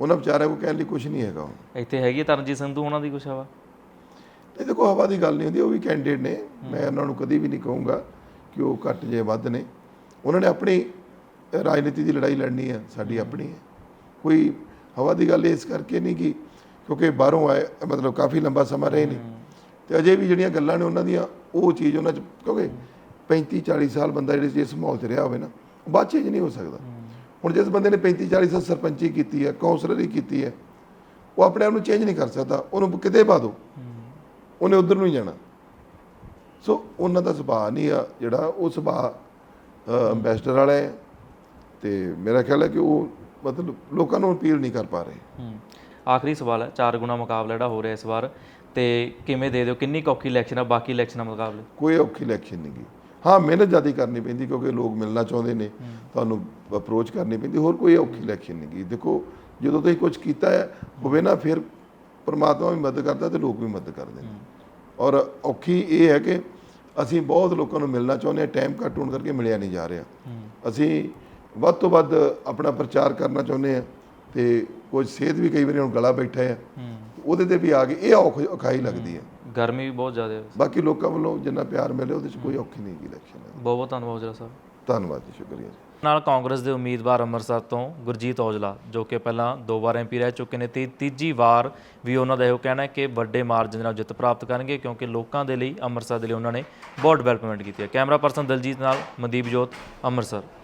ਉਹਨਾਂ ਵਿਚਾਰਿਆਂ ਕੋ ਕਹਿਣ ਲਈ ਕੁਝ ਨਹੀਂ ਹੈਗਾ ਇੱਥੇ ਹੈਗੀ ਤਰਨਜੀਤ ਸੰਧੂ ਉਹਨਾਂ ਦੀ ਕੁਛ ਹਵਾ? ਇਹ ਦੇਖੋ ਹਵਾ ਦੀ ਗੱਲ ਨਹੀਂ ਹੁੰਦੀ, ਉਹ ਵੀ ਕੈਂਡੀਡੇਟ ਨੇ। ਮੈਂ ਉਹਨਾਂ ਨੂੰ ਕਦੀ ਵੀ ਨਹੀਂ ਕਹੂੰਗਾ ਕਿ ਉਹ ਘੱਟ ਜੇ ਵੱਧ ਨੇ। ਉਹਨਾਂ ਨੇ ਆਪਣੀ ਰਾਜਨੀਤੀ ਦੀ ਲੜਾਈ ਲੜਨੀ ਹੈ, ਸਾਡੀ ਆਪਣੀ ਹੈ। ਕੋਈ ਹਵਾ ਦੀ ਗੱਲ ਇਸ ਕਰਕੇ ਨਹੀਂ ਕਿ ਕਿਉਂਕਿ ਬਾਹਰੋਂ ਆਏ, ਮਤਲਬ ਕਾਫੀ ਲੰਬਾ ਸਮਾਂ ਰਹੇ ਨੇ ਤੇ ਅਜੇ ਵੀ ਜਿਹੜੀਆਂ ਗੱਲਾਂ ਨੇ ਉਹਨਾਂ ਦੀਆਂ, ਉਹ ਚੀਜ਼ ਉਹਨਾਂ 'ਚ, ਕਿਉਂਕਿ 35 40 ਸਾਲ ਬੰਦਾ ਜਿਹੜੇ ਇਸ ਮਾਹੌਲ 'ਚ ਰਿਹਾ ਹੋਵੇ ਨਾ, ਉਹ ਬਾਅਦ ਚੇਂਜ ਨਹੀਂ ਹੋ ਸਕਦਾ। ਹੁਣ ਜਿਸ ਬੰਦੇ ਨੇ 35 40 ਸਾਲ ਸਰਪੰਚੀ ਕੀਤੀ ਹੈ ਕੌਂਸਲਰੀ ਕੀਤੀ ਹੈ, ਉਹ ਆਪਣੇ ਆਪ ਨੂੰ ਚੇਂਜ ਨਹੀਂ ਕਰ ਸਕਦਾ। ਉਹਨੂੰ ਕਿਤੇ ਪਾ ਦਿਓ। ਉਹਨੇ ਉਧਰ ਨੂੰ ਹੀ ਜਾਣਾ। ਸੋ ਉਹਨਾਂ ਦਾ ਸੁਭਾਅ ਨਹੀਂ ਆ ਜਿਹੜਾ ਉਹ ਸੁਭਾਅ ਅੰਬੈਸਡਰ ਵਾਲਾ ਹੈ। ਤੇ ਮੇਰਾ ਖਿਆਲ ਹੈ ਕਿ ਉਹ ਮਤਲਬ ਲੋਕਾਂ ਨੂੰ ਅਪੀਲ ਨਹੀਂ ਕਰ ਪਾ ਰਹੇ। ਆਖਰੀ ਸਵਾਲ ਹੈ ਚਾਰ ਗੁਣਾ ਮੁਕਾਬਲਾ ਜਿਹੜਾ ਹੋ ਰਿਹਾ ਇਸ ਵਾਰ। ਤੇ ਕਿਵੇਂ ਦੇ ਦਿਓ ਕਿੰਨੀ ਔਖੀ ਇਲੈਕਸ਼ਨ ਆ ਬਾਕੀ ਇਲੈਕਸ਼ਨਾਂ ਮੁਕਾਬਲੇ? ਕੋਈ ਔਖੀ ਇਲੈਕਸ਼ਨ ਨਹੀਂ ਗੀ। ਹਾਂ ਮਿਹਨਤ ਜ਼ਿਆਦਾ ਕਰਨੀ ਪੈਂਦੀ ਕਿਉਂਕਿ ਲੋਕ ਮਿਲਣਾ ਚਾਹੁੰਦੇ ਨੇ। ਤੁਹਾਨੂੰ ਅਪਰੋਚ ਕਰਨੀ ਪੈਂਦੀ ਹੋਰ ਕੋਈ ਔਖੀ ਇਲੈਕਸ਼ਨ ਨਹੀਂ ਗੀ। ਦੇਖੋ ਜਦੋਂ ਤੁਸੀਂ ਕੁਝ ਕੀਤਾ ਹੈ ਹੋਵੇ ਨਾ ਫਿਰ ਪਰਮਾਤਮਾ ਵੀ ਮਦਦ ਕਰਦਾ ਤੇ ਲੋਕ ਵੀ ਮਦਦ ਕਰਦੇ ਨੇ। ਔਰ ਔਖੀ ਇਹ ਹੈ ਕਿ ਅਸੀਂ ਬਹੁਤ ਲੋਕਾਂ ਨੂੰ ਮਿਲਣਾ ਚਾਹੁੰਦੇ ਹਾਂ ਟਾਈਮ ਘੱਟ ਹੋਣ ਕਰਕੇ ਮਿਲਿਆ ਨਹੀਂ ਜਾ ਰਿਹਾ। ਅਸੀਂ ਵੱਧ ਤੋਂ ਵੱਧ ਆਪਣਾ ਪ੍ਰਚਾਰ ਕਰਨਾ ਚਾਹੁੰਦੇ ਹਾਂ ਤੇ ਕੁਝ ਸਿਹਤ ਵੀ ਕਈ ਵਾਰੀ ਹੁਣ ਗਲਾ ਬੈਠਾ ਹੈ। ਉਹਦੇ ਤੇ ਵੀ ਆ ਗਏ ਇਹ ਔਖ ਔਖਾਈ ਲੱਗਦੀ ਹੈ। ਗਰਮੀ ਵੀ ਬਹੁਤ ਜ਼ਿਆਦਾ ਹੈ। ਬਾਕੀ ਲੋਕਾਂ ਵੱਲੋਂ ਜਿੰਨਾ ਪਿਆਰ ਮਿਲੇ ਉਹਦੇ 'ਚ ਕੋਈ ਔਖੀ ਨਹੀਂ ਗੀ ਇਲੈਕਸ਼ਨ ਬਹੁਤ ਬਹੁਤ ਧੰਨਵਾਦ ਔਜਲਾ ਸਾਹਿਬ। ਧੰਨਵਾਦ ਜੀ ਸ਼ੁਕਰੀਆ ਜੀ। ਨਾਲ ਕਾਂਗਰਸ ਦੇ ਉਮੀਦਵਾਰ ਅੰਮ੍ਰਿਤਸਰ ਤੋਂ ਗੁਰਜੀਤ ਔਜਲਾ, ਜੋ ਕਿ ਪਹਿਲਾਂ ਦੋ ਵਾਰ ਐਮਪੀ ਰਹਿ ਚੁੱਕੇ ਨੇ, ਤੇ, ਤੀਜੀ ਵਾਰ ਵੀ ਉਹਨਾਂ ਦਾ ਇਹੋ ਕਹਿਣਾ ਹੈ ਕਿ ਵੱਡੇ ਮਾਰਜਨ ਨਾਲ ਜਿੱਤ ਪ੍ਰਾਪਤ ਕਰਨਗੇ, ਕਿਉਂਕਿ ਲੋਕਾਂ ਦੇ ਲਈ ਅੰਮ੍ਰਿਤਸਰ ਦੇ ਲਈ ਉਹਨਾਂ ਨੇ ਬਹੁਤ ਡਿਵੈਲਪਮੈਂਟ ਕੀਤੀ ਹੈ। ਕੈਮਰਾ ਪਰਸਨ ਦਲਜੀਤ ਨਾਲ ਮਨਦੀਪ ਜੋਤ, ਅੰਮ੍ਰਿਤਸਰ।